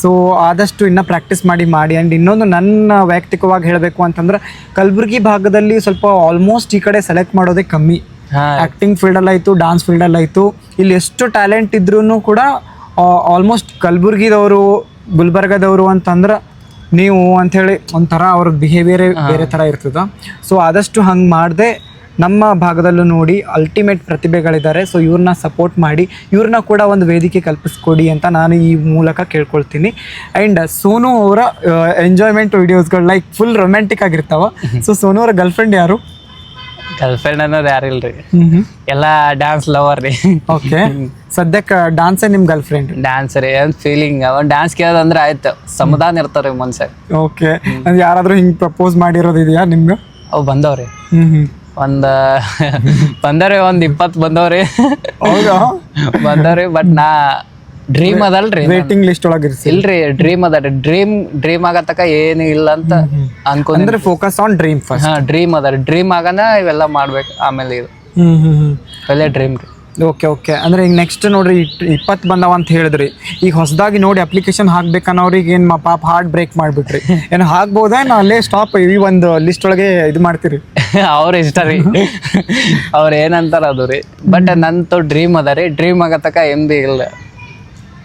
ಸೊ ಆದಷ್ಟು ಇನ್ನ ಪ್ರಾಕ್ಟೀಸ್ ಮಾಡಿ ಮಾಡಿ ಆ್ಯಂಡ್ ಇನ್ನೊಂದು ನನ್ನ ವೈಯಕ್ತಿಕವಾಗಿ ಹೇಳಬೇಕು ಅಂತಂದ್ರೆ ಕಲಬುರಗಿ ಭಾಗದಲ್ಲಿ ಸ್ವಲ್ಪ ಆಲ್ಮೋಸ್ಟ್ ಈ ಕಡೆ ಸೆಲೆಕ್ಟ್ ಮಾಡೋದೇ ಕಮ್ಮಿ. ಆಕ್ಟಿಂಗ್ ಆ್ಯಕ್ಟಿಂಗ್ ಫೀಲ್ಡಲ್ಲಿ ಆಯಿತು ಡಾನ್ಸ್ ಫೀಲ್ಡಲ್ಲಾಯಿತು ಇಲ್ಲಿ ಎಷ್ಟು ಟ್ಯಾಲೆಂಟ್ ಇದ್ರೂ ಕೂಡ ಆಲ್ಮೋಸ್ಟ್ ಕಲಬುರ್ಗಿದವರು ಗುಲ್ಬರ್ಗದವರು ಅಂತಂದ್ರೆ ನೀವು ಅಂಥೇಳಿ ಒಂಥರ ಅವ್ರ ಬಿಹೇವಿಯರೇ ಬೇರೆ ಥರ ಇರ್ತದ. ಸೊ ಆದಷ್ಟು ಹಂಗೆ ಮಾಡದೆ. ನಮ್ಮ ಭಾಗದಲ್ಲೂ ನೋಡಿ ಅಲ್ಟಿಮೇಟ್ ಪ್ರತಿಭೆಗಳಿದ್ದಾರೆ. ಸೊ ಇವ್ರನ್ನ ಸಪೋರ್ಟ್ ಮಾಡಿ ಇವ್ರನ್ನ ಕೂಡ ಒಂದು ವೇದಿಕೆ ಕಲ್ಪಿಸ್ಕೊಡಿ ಅಂತ ನಾನು ಈ ಮೂಲಕ ಕೇಳ್ಕೊಳ್ತೀನಿ. ಆ್ಯಂಡ್ ಸೋನು ಅವರ ಎಂಜಾಯ್ಮೆಂಟ್ ವಿಡಿಯೋಸ್ಗಳು ಲೈಕ್ ಫುಲ್ ರೊಮ್ಯಾಂಟಿಕ್ ಆಗಿರ್ತಾವ. ಸೊ ಸೋನು ಅವರ ಗರ್ಲ್ಫ್ರೆಂಡ್ ಯಾರು? ಗರ್ಲ್ಫ್ರೆಂಡ್ ಅನ್ನೋದು ಯಾರಿಲ್ರಿ ಹ್ಞೂ ಎಲ್ಲ ಡ್ಯಾನ್ಸ್ ಲವರ್ ರೀ. ಓಕೆ ಸದ್ಯಕ್ಕೆ ಡಾನ್ಸೇ ನಿಮ್ಮ ಗರ್ಲ್ ಫ್ರೆಂಡ್ ಡ್ಯಾನ್ಸ್ ರೀ ಒಂದು ಫೀಲಿಂಗ್ ಅವ ಡ್ಯಾನ್ಸ್ ಕೇಳೋದಂದ್ರೆ ಆಯ್ತು. ಸಮಾಧಾನ ಇರ್ತಾರೆ ಮನ್ಸ ಓಕೆ ಯಾರಾದರೂ ಹಿಂಗೆ ಪ್ರಪೋಸ್ ಮಾಡಿರೋದು ಇದೆಯಾ ನಿಮ್ಗೆ? ಅವು ಬಂದವ್ರಿ. ಹ್ಞೂ ಹ್ಮ್. ಒಂದ್ ಬಂದವ್ರಿ ಒಂದ್ ಇಪ್ಪತ್ತು ಬಂದವ್ರಿ. ಹೌದಾ? ಬಂದವ್ರಿ ಬಟ್ ನಾ ಡ್ರೀಮ್ ಅದಲ್ರಿ. ವೇಟಿಂಗ್ ಲಿಸ್ಟ್ ಒಳಗೆ ಇಲ್ರಿ ಡ್ರೀಮ್ ಅದ ಡ್ರೀಮ್ ಡ್ರೀಮ್ ಆಗತಕ ಏನು ಇಲ್ಲ ಅಂತ ಅಂದ್ರೆ ಫೋಕಸ್ ಆನ್ ಡ್ರೀಮ್ ಫಸ್ಟ್ ಹಾ ಡ್ರೀಮ್ ಅದ ಡ್ರೀಮ್ ಆಗನ ಇವೆಲ್ಲ ಮಾಡ್ಬೇಕು. ಆಮೇಲೆ ಇದು. ಡ್ರೀಮ್ ರೀ. ಓಕೆ ಓಕೆ ಅಂದರೆ ಈಗ ನೆಕ್ಸ್ಟ್ ನೋಡಿರಿ ಇಪ್ಪತ್ತು ಬಂದವ ಅಂತ ಹೇಳಿದ್ರಿ. ಈಗ ಹೊಸದಾಗಿ ನೋಡಿ ಅಪ್ಲಿಕೇಶನ್ ಹಾಕ್ಬೇಕನ್ನೋರಿಗೆ ಏನು ಪಾಪ ಹಾರ್ಟ್ ಬ್ರೇಕ್ ಮಾಡಿಬಿಟ್ರಿ. ಏನು ಹಾಕ್ಬೋದಾ ನಾ ಅಲ್ಲೇ ಸ್ಟಾಪ್ ಈ ಒಂದು ಲಿಸ್ಟ್ ಒಳಗೆ ಇದು ಮಾಡ್ತೀರಿ? ಅವ್ರ ಇಷ್ಟ ರೀ. ಅವ್ರು ಏನಂತಾರೆ ಅದು ರೀ. ಬಟ್ ನಂದು ಡ್ರೀಮ್ ಅದ ರೀ. ಡ್ರೀಮ್ ತಕ ಬಿ ಇಲ್ಲ.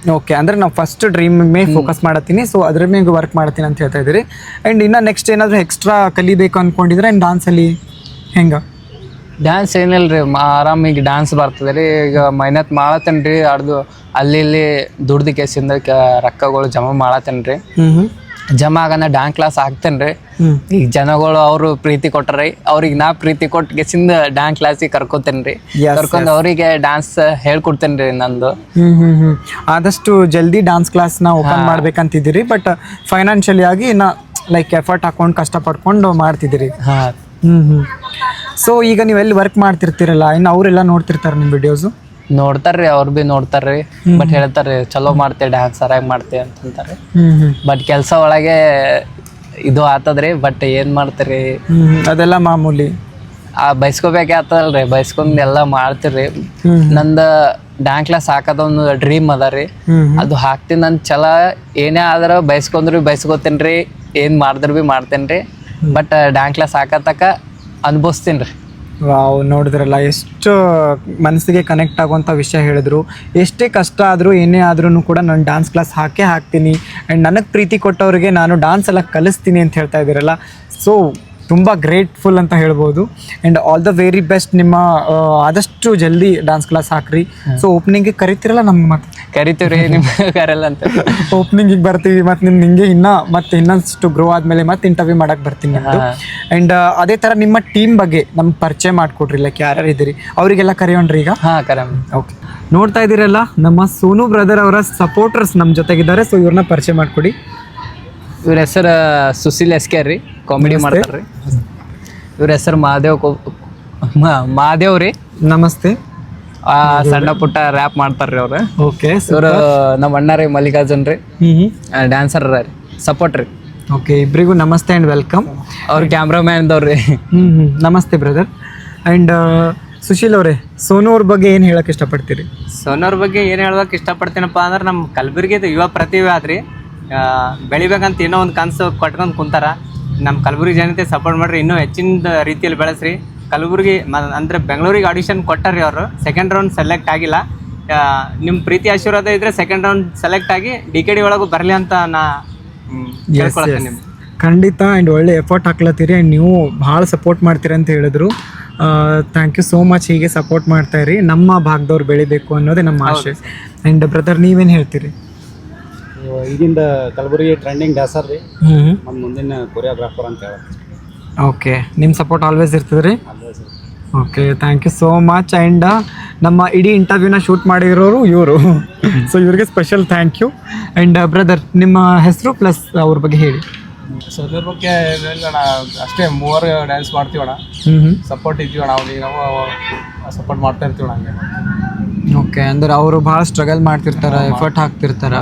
ಓಕೆ ಅಂದ್ರೆ ನಾವು ಫಸ್ಟ್ ಡ್ರೀಮ್ ಮೇ ಫೋಕಸ್ ಮಾಡತ್ತೀನಿ. ಸೊ ಅದ್ರ ಮೇಲೆ ವರ್ಕ್ ಮಾಡ್ತೀನಿ ಅಂತ ಹೇಳ್ತಾ ಇದ್ದೀರಿ. ಆ್ಯಂಡ್ ಇನ್ನು ನೆಕ್ಸ್ಟ್ ಏನಾದರೂ ಎಕ್ಸ್ಟ್ರಾ ಕಲಿಬೇಕು ಅಂದ್ಕೊಂಡಿದ್ರೆ ಆ್ಯಂಡ್ ಡಾನ್ಸಲ್ಲಿ ಹೆಂಗೆ? ಡ್ಯಾನ್ಸ್ ಏನಿಲ್ರಿ ಮಾ ಈಗ ಡ್ಯಾನ್ಸ್ ಬರ್ತದೆ ರೀ. ಈಗ ಮೈನತ್ ಮಾಡತ್ತೇನೆ ರೀ ಅರ್ದು ಅಲ್ಲಿ ಇಲ್ಲಿ ದುಡ್ದು ಕೇಸಿಂದ ರೊಕ್ಕಗಳು ಜಮಾ ಮಾಡತ್ತೇನೆ ರೀ. ಹ್ಞೂ ಹ್ಞೂ ಜಮಾ ಆಗನ ಡ್ಯಾನ್ಸ್ ಕ್ಲಾಸ್ ಹಾಕ್ತೇನೆ ರೀ. ಈಗ ಜನಗಳು ಅವರು ಪ್ರೀತಿ ಕೊಟ್ರಿ ಅವ್ರಿಗೆ ನಾ ಪ್ರೀತಿ ಕೊಟ್ಟು ಗೆಸಿಂದ ಡ್ಯಾನ್ಸ್ ಕ್ಲಾಸಿಗೆ ಕರ್ಕೋತೇನೆ ರೀ. ಕರ್ಕೊಂಡು ಅವರಿಗೆ ಡ್ಯಾನ್ಸ್ ಹೇಳ್ಕೊಡ್ತೇನೆ ರೀ ನಂದು. ಆದಷ್ಟು ಜಲ್ದಿ ಡಾನ್ಸ್ ಕ್ಲಾಸ್ನ ಓಪನ್ ಮಾಡ್ಬೇಕಂತಿದ್ದೀರಿ ಬಟ್ ಫೈನಾನ್ಷಿಯಲಿ ಆಗಿ ನಾ ಲೈಕ್ ಎಫರ್ಟ್ ಹಾಕೊಂಡು ಕಷ್ಟ ಪಡ್ಕೊಂಡು ಮಾಡ್ತಿದ್ದೀರಿ. ಹಾ. ಹ್ಮ್ ಹ್ಮ್. ಸೊ ಈಗ ನೀವು ಎಲ್ಲಿ ವರ್ಕ್ ಮಾಡ್ತಿರ್ತೀರಲ್ಲ? ಇನ್ನು ಅವರೆಲ್ಲ ನೋಡ್ತಿರ್ತಾರೆ ನಿಮ್ಮ ವಿಡಿಯೋಸು ನೋಡ್ತಾರ್ರಿ ಅವ್ರು ಬಿ ನೋಡ್ತಾರ್ರಿ. ಬಟ್ ಹೇಳ್ತಾರ್ರಿ ಚಲೋ ಮಾಡ್ತೆ ಡ್ಯಾನ್ಸ್ ಸರಿಯಾಗಿ ಮಾಡ್ತೆ ಅಂತಂತಾರೆ. ಬಟ್ ಕೆಲಸ ಒಳಗೆ ಇದು ಆತದ್ರಿ ಬಟ್ ಏನ್ ಮಾಡ್ತೀರಿ? ಅದೆಲ್ಲ ಮಾಮೂಲಿ. ಆ ಬೈಸ್ಕೋಬೇಕೆ ಆತದಲ್ರಿ ಬೈಸ್ಕೊಂಡ್ ಎಲ್ಲ ಮಾಡ್ತೀರಿ. ನಂದ ಡ್ಯಾನ್ಸ್ ಕ್ಲಾಸ್ ಹಾಕೋದೊಂದು ಡ್ರೀಮ್ ಅದ ರೀ. ಅದು ಹಾಕ್ತೀನಿ ನನ್ನ ಚಲ ಏನೇ ಆದ್ರ ಬಯಸ್ಕೊಂಡ್ರಿ ಬೈಸ್ಕೋತೇನೆ ಏನ್ ಏನು ಮಾಡಿದ್ರು ಬಿ ಮಾಡ್ತೇನ್ರಿ. ಬಟ್ ಡ್ಯಾನ್ಸ್ ಕ್ಲಾಸ್ ಹಾಕತಕ ಅನ್ಭವಿಸ್ತೀನಿ ರೀ. ವಾವ್, ನೋಡಿದ್ರಲ್ಲ, ಎಷ್ಟು ಮನಸ್ಸಿಗೆ ಕನೆಕ್ಟ್ ಆಗುವಂಥ ವಿಷಯ ಹೇಳಿದ್ರು. ಎಷ್ಟೇ ಕಷ್ಟ ಆದರೂ, ಏನೇ ಆದ್ರೂ ಕೂಡ ನಾನು ಡ್ಯಾನ್ಸ್ ಕ್ಲಾಸ್ ಹಾಕೇ ಹಾಕ್ತೀನಿ. ಆ್ಯಂಡ್ ನನಗೆ ಪ್ರೀತಿ ಕೊಟ್ಟವ್ರಿಗೆ ನಾನು ಡ್ಯಾನ್ಸ್ ಎಲ್ಲ ಕಲಿಸ್ತೀನಿ ಅಂತ ಹೇಳ್ತಾ ಇದ್ದೀರಲ್ಲ. ಸೊ ತುಂಬ ಗ್ರೇಟ್ಫುಲ್ ಅಂತ ಹೇಳ್ಬೋದು. And all the very best ನಿಮ್ಮ ಆದಷ್ಟು ಜಲ್ದಿ ಡಾನ್ಸ್ ಕ್ಲಾಸ್ ಹಾಕ್ರಿ. ಸೊ ಓಪನಿಂಗ್ಗೆ ಕರಿತೀರಲ್ಲ ನಮ್ಗೆ ಮತ್ತೆ? ಕರಿತೀವ್ರಿ ನಿಮ್ಮ ಕರೆಲ್ಲ ಅಂತ. ಓಪನಿಂಗಿಗೆ ಬರ್ತೀವಿ ಮತ್ತು ನಿಮ್ಗೆ ನಿಮಗೆ ಇನ್ನೂ ಮತ್ತೆ ಇನ್ನೊಂದಷ್ಟು ಗ್ರೋ ಆದಮೇಲೆ ಮತ್ತೆ ಇಂಟರ್ವ್ಯೂ ಮಾಡಕ್ಕೆ ಬರ್ತೀನಿ ನಾನು ಆ್ಯಂಡ್ ಅದೇ ಥರ ನಿಮ್ಮ ಟೀಮ್ ಬಗ್ಗೆ ನಮ್ಗೆ ಪರಿಚಯ ಮಾಡಿಕೊಡ್ರಿ ಲೈಕ್ ಯಾರ್ಯಾರು ಇದ್ದೀರಿ. ಅವರಿಗೆಲ್ಲ ಕರೆಯೋಣ್ರಿ ಈಗ? ಹಾಂ ಕರೆ ಓಕೆ ನೋಡ್ತಾ ಇದ್ದೀರಲ್ಲ ನಮ್ಮ ಸೋನು ಬ್ರದರ್ ಅವರ ಸಪೋರ್ಟರ್ಸ್ ನಮ್ಮ ಜೊತೆಗಿದ್ದಾರೆ ಸೊ ಇವ್ರನ್ನ ಪರಿಚಯ ಮಾಡಿಕೊಡಿ. ಇವ್ರ ಹೆಸರು ಸುಶೀಲ್ ಎಸ್ ಕೆ ರೀ ಕಾಮಿಡಿ ಮಾಡ್ತಾರ್ರಿ. ಇವ್ರ ಹೆಸರು ಮಹಾದೇವ್ ಕೋ ಮಹಾದೇವ್ ರೀ. ನಮಸ್ತೆ. ಆ ಸಣ್ಣ ಪುಟ್ಟ ರ್ಯಾಪ್ ಮಾಡ್ತಾರ್ರಿ ಅವ್ರು. ಓಕೆ ಇವರು ನಮ್ಮ ಅಣ್ಣ ರೀ ಮಲ್ಲಿಕಾರ್ಜುನ್ ರೀ. ಹ್ಞೂ ಡ್ಯಾನ್ಸರ್ ರೀ. ಸಪೋರ್ಟ್ ರೀ. ಓಕೆ ಇಬ್ಬರಿಗೂ ನಮಸ್ತೆ ಆ್ಯಂಡ್ ವೆಲ್ಕಮ್ ಅವ್ರ ಕ್ಯಾಮ್ರಾಮ್ಯಾನ್ದವ್ರು ಹ್ಞೂ ಹ್ಞೂ ನಮಸ್ತೆ ಬ್ರದರ್ ಆ್ಯಂಡ್ ಸುಶೀಲ್ ಅವರೇ ಸೋನು ಅವ್ರ ಬಗ್ಗೆ ಏನು ಹೇಳಕ್ಕೆ ಇಷ್ಟಪಡ್ತೀರಿ? ಸೋನೋರ್ ಬಗ್ಗೆ ಏನು ಹೇಳೋಕೆ ಇಷ್ಟಪಡ್ತೀನಪ್ಪ ಅಂದ್ರೆ ನಮ್ಮ ಕಲಬುರ್ಗಿದ ಯುವ ಪ್ರತಿಭೆ ಆದ್ರಿ. ಬೆಳಿಬೇಕಂತ ಏನೋ ಒಂದು ಕನಸು ಕಟ್ಕೊಂಡು ಕುಂತಾರ. ನಮ್ಮ ಕಲಬುರಗಿ ಜನತೆ ಸಪೋರ್ಟ್ ಮಾಡ್ರಿ ಇನ್ನೂ ಹೆಚ್ಚಿನ ರೀತಿಯಲ್ಲಿ ಬೆಳೆಸ್ರಿ. ಕಲಬುರಗಿ ಮ- ಅಂದರೆ ಬೆಂಗಳೂರಿಗೆ ಆಡಿಷನ್ ಕೊಟ್ಟಾರ್ರಿ ಅವರು. ಸೆಕೆಂಡ್ ರೌಂಡ್ ಸೆಲೆಕ್ಟ್ ಆಗಿಲ್ಲ. ನಿಮ್ಮ ಪ್ರೀತಿ ಆಶೀರ್ವಾದ ಇದ್ರೆ ಸೆಕೆಂಡ್ ರೌಂಡ್ ಸೆಲೆಕ್ಟ್ ಆಗಿ ಡಿ ಕೆ ಡಿ ಒಳಗೂ ಬರಲಿ ಅಂತ ನಾ ನಿಮ್ಗೆ. ಖಂಡಿತ ಆ್ಯಂಡ್ ಒಳ್ಳೆ ಎಫರ್ಟ್ ಹಾಕ್ಲತ್ತೀರಿ ಆ್ಯಂಡ್ ನೀವು ಭಾಳ ಸಪೋರ್ಟ್ ಮಾಡ್ತೀರಿ ಅಂತ ಹೇಳಿದ್ರು. ಥ್ಯಾಂಕ್ ಯು ಸೋ ಮಚ್ ಹೀಗೆ ಸಪೋರ್ಟ್ ಮಾಡ್ತಾ ಇರಿ. ನಮ್ಮ ಭಾಗದವ್ರು ಬೆಳಿಬೇಕು ಅನ್ನೋದೇ ನಮ್ಮ ಆಶೆ. ಆ್ಯಂಡ್ ಬ್ರದರ್ ನೀವೇನು ಹೇಳ್ತೀರಿ? ಈಗಿಂದ ಕಲಬುರಗಿ ಟ್ರೆಂಡಿಂಗ್ ಡ್ಯಾನ್ಸರ್ ರೀ. ಹ್ಞೂ ನಮ್ಮ ಮುಂದಿನ ಕೊರಿಯೋಗ್ರಾಫರ್ ಅಂತ ಹೇಳಿ. ಓಕೆ ನಿಮ್ಮ ಸಪೋರ್ಟ್ ಆಲ್ವೇಸ್ ಇರ್ತದೆ ರೀ? Okay thank you so much and ನಮ್ಮ ಇಡೀ ಇಂಟರ್ವ್ಯೂನ ಶೂಟ್ ಮಾಡಿರೋರು ಇವರು. ಸೊ ಇವ್ರಿಗೆ special thank you and brother ನಿಮ್ಮ ಹೆಸರು ಪ್ಲಸ್ ಅವ್ರ ಬಗ್ಗೆ ಹೇಳಿ. ಸೊ ಅದ್ರ ಬಗ್ಗೆ ಅಣ್ಣ. ಅಷ್ಟೇ ಮೂವರು ಡ್ಯಾನ್ಸ್ ಮಾಡ್ತೀವಣ್ಣ ಸಪೋರ್ಟ್ ಇದ್ದೀವಣ್ಣ ಅವ್ರಿಗೆ ನಾವು ಸಪೋರ್ಟ್ ಮಾಡ್ತಾ ಇರ್ತೀವಣ್ಣ ಹಂಗೆ. ಓಕೆ ಅಂದ್ರೆ ಅವರು ಭಾಳ ಸ್ಟ್ರಗಲ್ ಮಾಡ್ತಿರ್ತಾರೆ ಎಫರ್ಟ್ ಹಾಕ್ತಿರ್ತಾರೆ.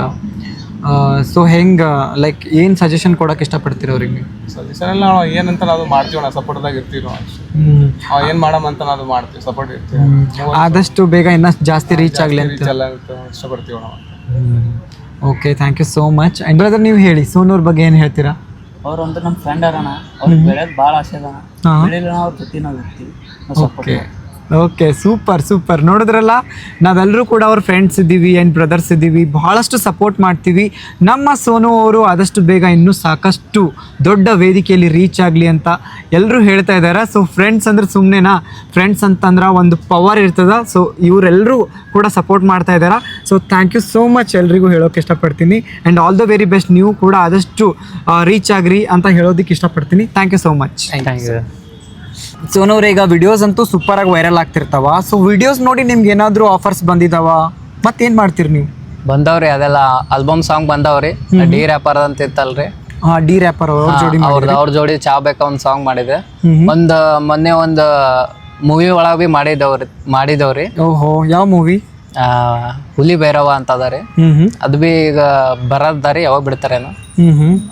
ಸೊ ಹೆಂಗೆ ಲೈಕ್ ಏನು ಸಜೆಷನ್ ಕೊಡಕ್ಕೆ ಇಷ್ಟಪಡ್ತೀರ ಅವ್ರಿಗೆ? ಸಜೆಷನ್ ಎಲ್ಲ ನಾವು ಏನಂತ ನಾವು ಮಾಡ್ತೀವಣ್ಣ ಸಪೋರ್ಟ್ದಾಗ ಇರ್ತೀವಿ ನಾವು. ನಾವು ಏನು ಮಾಡಮ್ ಅಂತ ನಾವು ಮಾಡ್ತೀವಿ ಸಪೋರ್ಟ್ ಇರ್ತೀವಿ. ಆದಷ್ಟು ಬೇಗ ಇನ್ನಷ್ಟು ಜಾಸ್ತಿ ರೀಚ್ ಆಗಲಿ ಅಂತ. ಇಷ್ಟಪಡ್ತೀವಿ ನಾವು. Okay thank you so much and brother ನೀವು ಹೇಳಿ ಸೋನೂರ್ ಬಗ್ಗೆ ಏನು ಹೇಳ್ತೀರಾ? ಅವ್ರು ಅಂದ್ರೆ ನಮ್ಮ ಫ್ರೆಂಡ್ ಅರಣ ಅವ್ರಿಗೆ ಬೆಳೆಯೋದು ಭಾಳ ಆಸೆ ಅದ ಹಾಂ. ಬೆಳಿಲ್ಲ ಅವ್ರ ಜೊತೆ ನಾವು ಇರ್ತೀವಿ. ನಾವು support okay okay super super ನೋಡಿದ್ರಲ್ಲ ನಾವೆಲ್ಲರೂ ಕೂಡ ಅವ್ರ ಫ್ರೆಂಡ್ಸ್ ಇದ್ದೀವಿ ಆ್ಯಂಡ್ ಬ್ರದರ್ಸ್ ಇದ್ದೀವಿ, ಬಹಳಷ್ಟು ಸಪೋರ್ಟ್ ಮಾಡ್ತೀವಿ. ನಮ್ಮ ಸೋನು ಅವರು ಆದಷ್ಟು ಬೇಗ ಇನ್ನೂ ಸಾಕಷ್ಟು ದೊಡ್ಡ ವೇದಿಕೆಯಲ್ಲಿ ರೀಚ್ ಆಗಲಿ ಅಂತ ಎಲ್ಲರೂ ಹೇಳ್ತಾ ಇದ್ದಾರೆ ಸೊ ಫ್ರೆಂಡ್ಸ್ ಅಂದ್ರೆ ಸುಮ್ಮನೆನಾ ಫ್ರೆಂಡ್ಸ್ ಅಂತಂದ್ರೆ ಒಂದು ಪವರ್ ಇರ್ತದೆ. ಸೊ ಇವರೆಲ್ಲರೂ ಕೂಡ ಸಪೋರ್ಟ್ ಮಾಡ್ತಾ ಇದ್ದಾರೆ so thank you so much ಎಲ್ರಿಗೂ ಹೇಳೋಕೆ ಇಷ್ಟಪಡ್ತೀನಿ. And all the very best ನೀವು ಕೂಡ ಆದಷ್ಟು ರೀಚ್ ಆಗ್ರಿ ಅಂತ ಹೇಳೋದಕ್ಕೆ ಇಷ್ಟಪಡ್ತೀನಿ. Thank you so much thank you ಸೋನವ್ರೆ ಈಗ ವಿಡಿಯೋಸ್ ಅಂತೂ ಸೂಪರ್ ಆಗಿ ವೈರಲ್ ಆಗ್ತಿರ್ತಾವ. ಸೊ ವಿಡಿಯೋಸ್ ನೋಡಿ ನಿಮ್ಗೆ ಏನಾದರೂ ಆಫರ್ಸ್ ಬಂದಿದಾವ? ಮತ್ತೇನ್ ಮಾಡ್ತೀರಿ ನೀವು? ಬಂದವ್ರಿ ಅದೆಲ್ಲ ಆಲ್ಬಮ್ ಸಾಂಗ್ ಬಂದವ್ರಿ. ಡಿ ರ್ಯಾಪರ್ ಅಂತ ಇತ್ತಲ್ರಿ. ಹಾ ಡಿ ರ್ಯಾಪರ್ ಅವ್ರ ಜೋಡಿ ಅವ್ರದ್ದು ಅವ್ರ ಜೋಡಿ ಚಾ ಬೇಕ ಒಂದು ಸಾಂಗ್ ಮಾಡಿದೆ. ಒಂದ್ ಮೊನ್ನೆ ಒಂದು ಮೂವಿ ಒಳಗೆ ಬಿ ಮಾಡಿದವ್ರಿ ಮಾಡಿದವ್ರಿ. ಓಹೋ ಯಾವ ಮೂವಿ ಹುಲಿ ಭೈರವ ಅಂತ ಹ್ಮ್ ಅದು ಬಿ ಈಗ ಬರದಾರಿ ಯಾವಾಗ ಬಿಡ್ತಾರೇನು.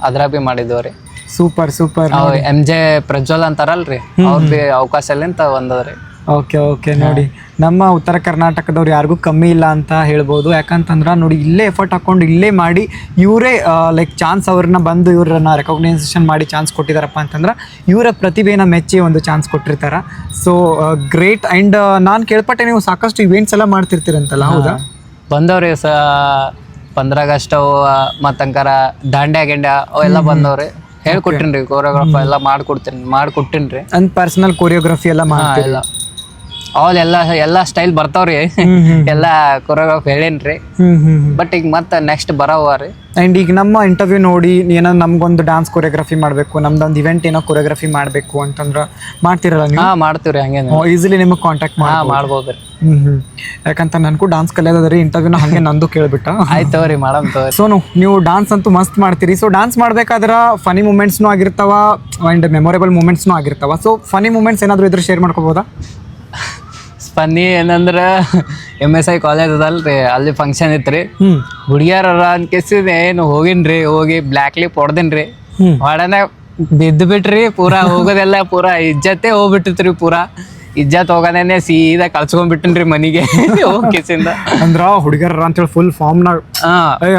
ಅದ್ರಾಗ B ಮಾಡಿದವ್ರಿ. Super super M J Prajwal ಅಂತಾರಲ್ರಿ. ಅವ್ರ ಅವಕಾಶ ಅವಕಾಶಲಿಂತ ಒಂದದ್ರಿ ಓಕೆ ಓಕೆ ನೋಡಿ. ನಮ್ಮ ಉತ್ತರ ಕರ್ನಾಟಕದವ್ರು ಯಾರಿಗೂ ಕಮ್ಮಿ ಇಲ್ಲ ಅಂತ ಹೇಳ್ಬೋದು. ಯಾಕಂತಂದ್ರೆ ನೋಡಿ ಇಲ್ಲೇ ಎಫರ್ಟ್ ಹಾಕೊಂಡು ಇಲ್ಲೇ ಮಾಡಿ ಇವರೇ ಲೈಕ್ ಚಾನ್ಸ್ ಅವ್ರನ್ನ ಬಂದು ಇವ್ರನ್ನ ರೆಕಗ್ನೈಸೇಷನ್ ಮಾಡಿ ಚಾನ್ಸ್ ಕೊಟ್ಟಿದ್ದಾರಪ್ಪ ಅಂತಂದ್ರೆ ಇವರ ಪ್ರತಿಭೆನ ಮೆಚ್ಚಿ ಒಂದು ಚಾನ್ಸ್ ಕೊಟ್ಟಿರ್ತಾರೆ. ಸೊ ಗ್ರೇಟ್ ಆ್ಯಂಡ್ ನಾನು ಕೇಳ್ಪಟ್ಟೆ ನೀವು ಸಾಕಷ್ಟು ಇವೆಂಟ್ಸ್ ಎಲ್ಲ ಮಾಡ್ತಿರ್ತೀರಂತಲ್ಲ ಹೌದಾ? ಬಂದವ್ರಿ ಸ ಪಂದ್ರ ಆಗಸ್ಟ್ ದಾಂಡ್ಯಾ ಗಿಂಡ್ಯಾ ಅವೆಲ್ಲ ಬಂದವ್ರಿ. ಹೇಳ್ಕೊಟ್ಟಿನ್ರಿ ಕೋರಿಯೋಗ್ರಾಫಿ ಎಲ್ಲ ಮಾಡ್ಕೊಡ್ತೀನಿ ಮಾಡ್ಕೊಟ್ಟಿನ್ರಿ. ಅಂದ್ ಪರ್ಸನಲ್ ಕೊರಿಯೋಗ್ರಫಿ ಎಲ್ಲ ಹಾ, ಮಾಡ್ತೀರಿ ಎಲ್ಲ ಎಲ್ಲ ಸ್ಟೈಲ್ ಬರ್ತಾವ್ರಿ. ಎಲ್ಲ ಕೊರಿಯೋಗ್ರಾಫ್ ಹೇಳೇನ್ರಿ. ಬಟ್ ಈಗ ಮತ್ತೆ ನೆಕ್ಸ್ಟ್ ಬರವ ಅಂಡ್ ಈಗ ನಮ್ಮ ಇಂಟರ್ವ್ಯೂ ನೋಡಿ ಏನೋ ನಮ್ಗೊಂದು ಡಾನ್ಸ್ ಕೊರಿಯೋಗ್ರಫಿ ಮಾಡಬೇಕು ನಮ್ದೊಂದು ಇವೆಂಟ್ ಏನೋ ಕೊರಿಯೋಗ್ರಫಿ ಮಾಡಬೇಕು ಅಂತಂದ್ರೆ ಮಾಡ್ತೀರಲ್ಲ ನೀವು? ಹಾ ಮಾಡ್ತೀವ್ರಿ ಹಂಗೆ ಈಸಿಲಿ ನಿಮಗೆ ಕಾಂಟ್ಯಾಕ್ಟ್ ಮಾಡಿ ಮಾಡ್ಬೋದ್ರಿ ಹ್ಮ್ ಹ್ಮ್. ಯಾಕಂತ ನನಗೂ ಡಾನ್ಸ್ ಕಲಿಯೋದ್ರಿ ಇಂಟರ್ವ್ಯೂನ ಹಂಗೆ ನಂದು ಕೇಳ್ಬಿಟ್ಟ. ಆಯ್ತು ತಗೋರಿ ಮಾಡಮ್ ತಗೋರಿ. ಸೋನು ನೀವು ಡಾನ್ಸ್ ಅಂತೂ ಮಸ್ತ್ ಮಾಡ್ತೀರಿ. ಸೊ ಡಾನ್ಸ್ ಮಾಡ್ಬೇಕಾದ್ರೆ ಫನಿ ಮೂಮೆಂಟ್ಸ್ನೂ ಆಗಿರ್ತಾವ ಆ್ಯಂಡ್ ಮೆಮೊರೇಬಲ್ ಮೂಮೆಂಟ್ಸ್ನೂ ಆಗಿರ್ತಾವ. ಸೊ ಫನಿ ಮೂಮೆಂಟ್ಸ್ ಏನಾದರೂ ಇದ್ರೆ ಶೇರ್ ಮಾಡ್ಕೋಬೋದಾ? ಸ್ಪನ್ನಿ ಏನಂದ್ರ ಎಂ ಎಸ್ ಐ ಕಾಲೇಜ್ ಅದಲ್ರಿ ಅಲ್ಲಿ ಫಂಕ್ಷನ್ ಇತ್ರಿ. ಹುಡುಗಿಯರ ಅನ್ಕೆಸಿದ ಏನು ಹೋಗಿನ್ರಿ ಹೋಗಿ ಬ್ಲ್ಯಾಕ್ಲಿ ಲಿಪ್ ಹೊಡ್ದಿನ್ರಿ. ಹೊಡನೆ ಬಿದ್ದು ಬಿಟ್ರಿ ಪೂರಾ ಹೋಗೋದೆಲ್ಲ ಪೂರಾ ಇಜ್ಜತ್ತೆ ಹೋಗ್ಬಿಟ್ಟಿತ್ರಿ ಪೂರಾ. ಇಜ್ಜತ್ ಹೋಗೋದೇನೆ ಸೀದಾ ಕಳ್ಸ್ಕೊಂಡ್ಬಿಟ್ಟನ್ರಿ ಮನಿಗೆ. ಹೋಗಿಸಿಂದ ಅಂದ್ರ ಹುಡುಗರ ಫುಲ್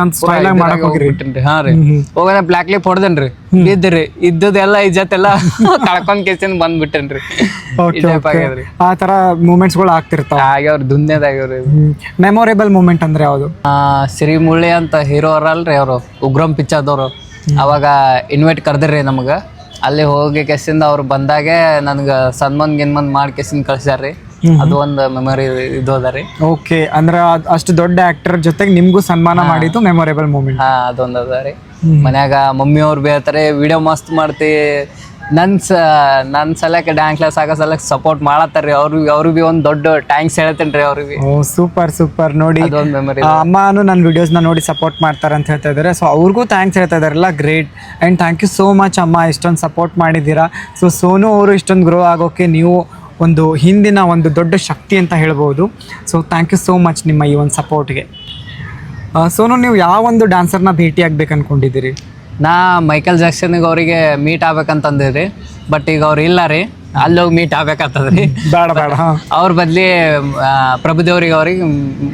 ಅಂತ ಸ್ಟೈಲ್ ಆಗಿ ಮಾಡಕ್ ಹೋಗಿರಿ. ಹೋಗ್ಬಿಟ್ಟಿನ್ರಿ. ಹಾ ರೀ. ಹೋಗೋದ ಬ್ಲಾಕ್ ಲಿಪ್ ಹೊಡ್ದನ್ರಿ. ಇದ್ರಿ ಇದ್ದದೆಲ್ಲ ಇಜ್ಜತ್ತೆಲ್ಲ ಕಳ್ಕೊಂಡ್ ಕೇಸಿಂದ ಬಂದ್ಬಿಟ್ಟನ್ರಿ. ಓಕೆ ತರ ಮೂಮೆಂಟ್ಸ್ಗಳು ಆ ಆಗ್ತಿರ್ತಾವ. ಆಗ್ಯಾವ್ರಿ ದುನ್ಯದಾಗ್ಯಾವ್ರಿ. ಮೆಮೊರೇಬಲ್ ಮೂಮೆಂಟ್ ಅಂದ್ರೆ ಯಾವುದು? ಆ, ಸಿರಿಮುಳ್ಳಿ ಅಂತ ಹೀರೋ ಅವ್ರಲ್ರಿ ಅವರು. ಉಗ್ರಂ ಪಿಕ್ಚರ್ದವ್ರು ಅವಾಗ ಇನ್ವೈಟ್ ಕರ್ದ್ರಿ ನಮಗೆ. ಅಲ್ಲಿ ಹೋಗಿ ಕೆಸಿಂದ ಅವ್ರು ಬಂದಾಗೆ ನನ್ಗೆ ಸನ್ಮಾನ್ ಗಿನ್ಮನ್ ಮಾಡಿ ಕೆಸಿಂದ ಕಳ್ಸ್ಯಾರ್ರಿ ಅದು ಒಂದು ಮೆಮೊರಿ ಇದು ಅದ ರೀ. ಓಕೆ ಅಂದ್ರೆ ಅದ್- ಅಷ್ಟು ದೊಡ್ಡ ಆಕ್ಟರ್ ಜೊತೆಗೆ ನಿಮ್ಗೂ ಸನ್ಮಾನ ಮಾಡಿದ್ದು ಮೆಮೊರೇಬಲ್ ಮೂಮೆಂಟ್ ಹಾ ಅದೊಂದು ಅದ ರೀ. ಮನ್ಯಾಗ ಮಮ್ಮಿ ಅವ್ರು ಬೇಳ್ತಾರೆ ವಿಡಿಯೋ ಮಸ್ತ್ ಮಾಡ್ತಿ ನನ್ ಸ ನನ್ನ ಸಲಕ್ಕೆ ಡ್ಯಾನ್ಸ್ ಕ್ಲಾಸ್ ಆಗೋ ಸಲಕ್ಕೆ ಸಪೋರ್ಟ್ ಮಾಡತ್ತಾರ್ರಿ. ಅವ್ರಿಗೆ ಅವ್ರಿಗೆ ಒಂದು ದೊಡ್ಡ ಟ್ಯಾಂಕ್ಸ್ ಹೇಳ್ತೇನೆ ರೀ ಅವ್ರಿಗೆ ಓ ಸೂಪರ್ ಸೂಪರ್ ನೋಡಿ ಅದೊಂದು ಮೆಮೊರಿ ಆ, ಅಮ್ಮನು ನನ್ನ ವಿಡಿಯೋಸ್ನ ನೋಡಿ ಸಪೋರ್ಟ್ ಮಾಡ್ತಾರೆ ಅಂತ ಹೇಳ್ತಾ ಇದ್ದಾರೆ ಸೊ ಅವ್ರಿಗೂ ಥ್ಯಾಂಕ್ಸ್ ಹೇಳ್ತಾ ಇದ್ದಾರಲ್ಲ great and thank you so much ಅಮ್ಮ. ಇಷ್ಟೊಂದು ಸಪೋರ್ಟ್ ಮಾಡಿದ್ದೀರಾ. ಸೊ ಸೋನು ಅವರು ಇಷ್ಟೊಂದು ಗ್ರೋ ಆಗೋಕ್ಕೆ ನೀವು ಒಂದು ಹಿಂದಿನ ಒಂದು ದೊಡ್ಡ ಶಕ್ತಿ ಅಂತ ಹೇಳ್ಬೋದು. So thank you so much ನಿಮ್ಮ ಈ ಒಂದು ಸಪೋರ್ಟ್ಗೆ ಸೋನು ನೀವು ಯಾವ ಒಂದು ಡ್ಯಾನ್ಸರ್ನ ಭೇಟಿ ಆಗ್ಬೇಕು ಅನ್ಕೊಂಡಿದ್ದೀರಿ ನಾ ಮೈಕಲ್ ಜಾಕ್ಸನ್ಗೆ ಅವರಿಗೆ ಮೀಟ್ ಆಗ್ಬೇಕಂತಂದಿರಿ ಬಟ್ ಈಗ ಅವ್ರು ಇಲ್ಲ ರೀ. ಅಲ್ಲೋಗಿ ಮೀಟ್ ಆಗ್ಬೇಕಂತದ್ರಿ ಬೇಡ ಬೇಡ ಹಾಂ. ಅವ್ರ ಬದ್ಲಿ ಪ್ರಭುದೇವ್ರಿಗೆ ಅವ್ರಿಗೆ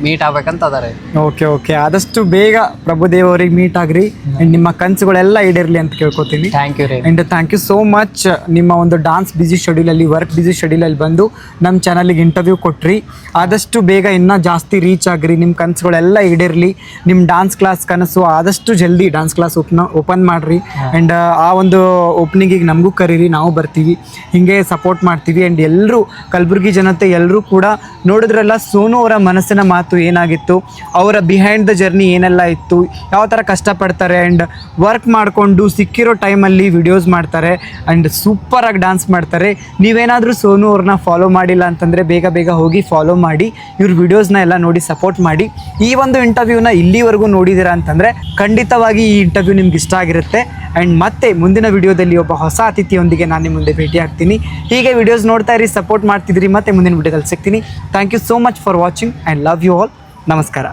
ಮೀಟ್ ಆಗ್ಬೇಕಂತ ಅದಾರೆ ಓಕೆ ಓಕೆ ಆದಷ್ಟು ಬೇಗ ಪ್ರಭುದೇವ್ ಅವ್ರಿಗೆ ಮೀಟ್ ಆಗ್ರಿ. ಅಂಡ್ ನಿಮ್ಮ ಕನಸುಗಳೆಲ್ಲ ಈಡೇರ್ಲಿ ಅಂತ ಕೇಳ್ಕೊತೀನಿ. ಥ್ಯಾಂಕ್ ಯು ರೀ. And thank you so much ನಿಮ್ಮ ಒಂದು ಡಾನ್ಸ್ ಬ್ಯುಸಿ ಶೆಡ್ಯೂಲಲ್ಲಿ ವರ್ಕ್ ಬ್ಯುಸಿ ಶೆಡ್ಯೂಲಲ್ಲಿ ಬಂದು ನಮ್ಮ ಚಾನಲಿಗೆ ಇಂಟರ್ವ್ಯೂ ಕೊಟ್ರಿ. ಆದಷ್ಟು ಬೇಗ ಇನ್ನೂ ಜಾಸ್ತಿ ರೀಚ್ ಆಗ್ರಿ. ನಿಮ್ಮ ಕನಸುಗಳೆಲ್ಲ ಈಡೇರ್ಲಿ. ನಿಮ್ಮ ಡಾನ್ಸ್ ಕ್ಲಾಸ್ ಕನಸು ಆದಷ್ಟು ಜಲ್ದಿ ಡಾನ್ಸ್ ಕ್ಲಾಸ್ ಓಪನ್ ಓಪನ್ ಮಾಡಿರಿ. ಆ್ಯಂಡ್ ಆ ಒಂದು ಓಪನಿಂಗಿಗೆ ನಮಗೂ ಕರೀರಿ. ನಾವು ಬರ್ತೀವಿ, ಹೀಗೆ ಸಪೋರ್ಟ್ ಮಾಡ್ತೀವಿ ಆ್ಯಂಡ್ ಎಲ್ಲರೂ ಕಲಬುರಗಿ ಜನತೆ ಎಲ್ಲರೂ ಕೂಡ ನೋಡಿದ್ರಲ್ಲ ಸೋನು ಅವರ ಮನಸ್ಸಿನ ಮಾತು ಏನಾಗಿತ್ತು, ಅವರ ಬಿಹೈಂಡ್ ದ ಜರ್ನಿ ಏನೆಲ್ಲ ಇತ್ತು, ಯಾವ ಥರ ಕಷ್ಟಪಡ್ತಾರೆ ಆ್ಯಂಡ್ ವರ್ಕ್ ಮಾಡಿಕೊಂಡು ಸಿಕ್ಕಿರೋ ಟೈಮಲ್ಲಿ ವಿಡಿಯೋಸ್ ಮಾಡ್ತಾರೆ ಆ್ಯಂಡ್ ಸೂಪರಾಗಿ ಡ್ಯಾನ್ಸ್ ಮಾಡ್ತಾರೆ. ನೀವೇನಾದರೂ ಸೋನು ಅವ್ರನ್ನ ಫಾಲೋ ಮಾಡಿಲ್ಲ ಅಂತಂದರೆ ಬೇಗ ಬೇಗ ಹೋಗಿ ಫಾಲೋ ಮಾಡಿ, ಇವ್ರ ವಿಡಿಯೋಸ್ನ ಎಲ್ಲ ನೋಡಿ ಸಪೋರ್ಟ್ ಮಾಡಿ. ಈ ಒಂದು ಇಂಟರ್ವ್ಯೂನ ಇಲ್ಲಿವರೆಗೂ ನೋಡಿದ್ದೀರಾ ಅಂತಂದರೆ ಖಂಡಿತವಾಗಿ ಈ ಇಂಟರ್ವ್ಯೂ ನಿಮ್ಗೆ ಇಷ್ಟ ಆಗಿರುತ್ತೆ. ಆ್ಯಂಡ್ ಮತ್ತೆ ಮುಂದಿನ ವಿಡಿಯೋದಲ್ಲಿ ಒಬ್ಬ ಹೊಸ ಅತಿಥಿಯೊಂದಿಗೆ ನಾನು ನಿಮ್ಮ ಮುಂದೆ ಭೇಟಿ ಆಗ್ತೀನಿ. ಹೀಗೆ ವಿಡಿಯೋಸ್ ನೋಡ್ತಾ ಇರಿ ಸಪೋರ್ಟ್ ಮಾಡ್ತಿದ್ರಿ, ಮತ್ತೆ ಮುಂದಿನ ವಿಡಿಯೋದಲ್ಲಿ ಸಿಗ್ತೀನಿ. Thank you so much for watching and love you all ನಮಸ್ಕಾರ.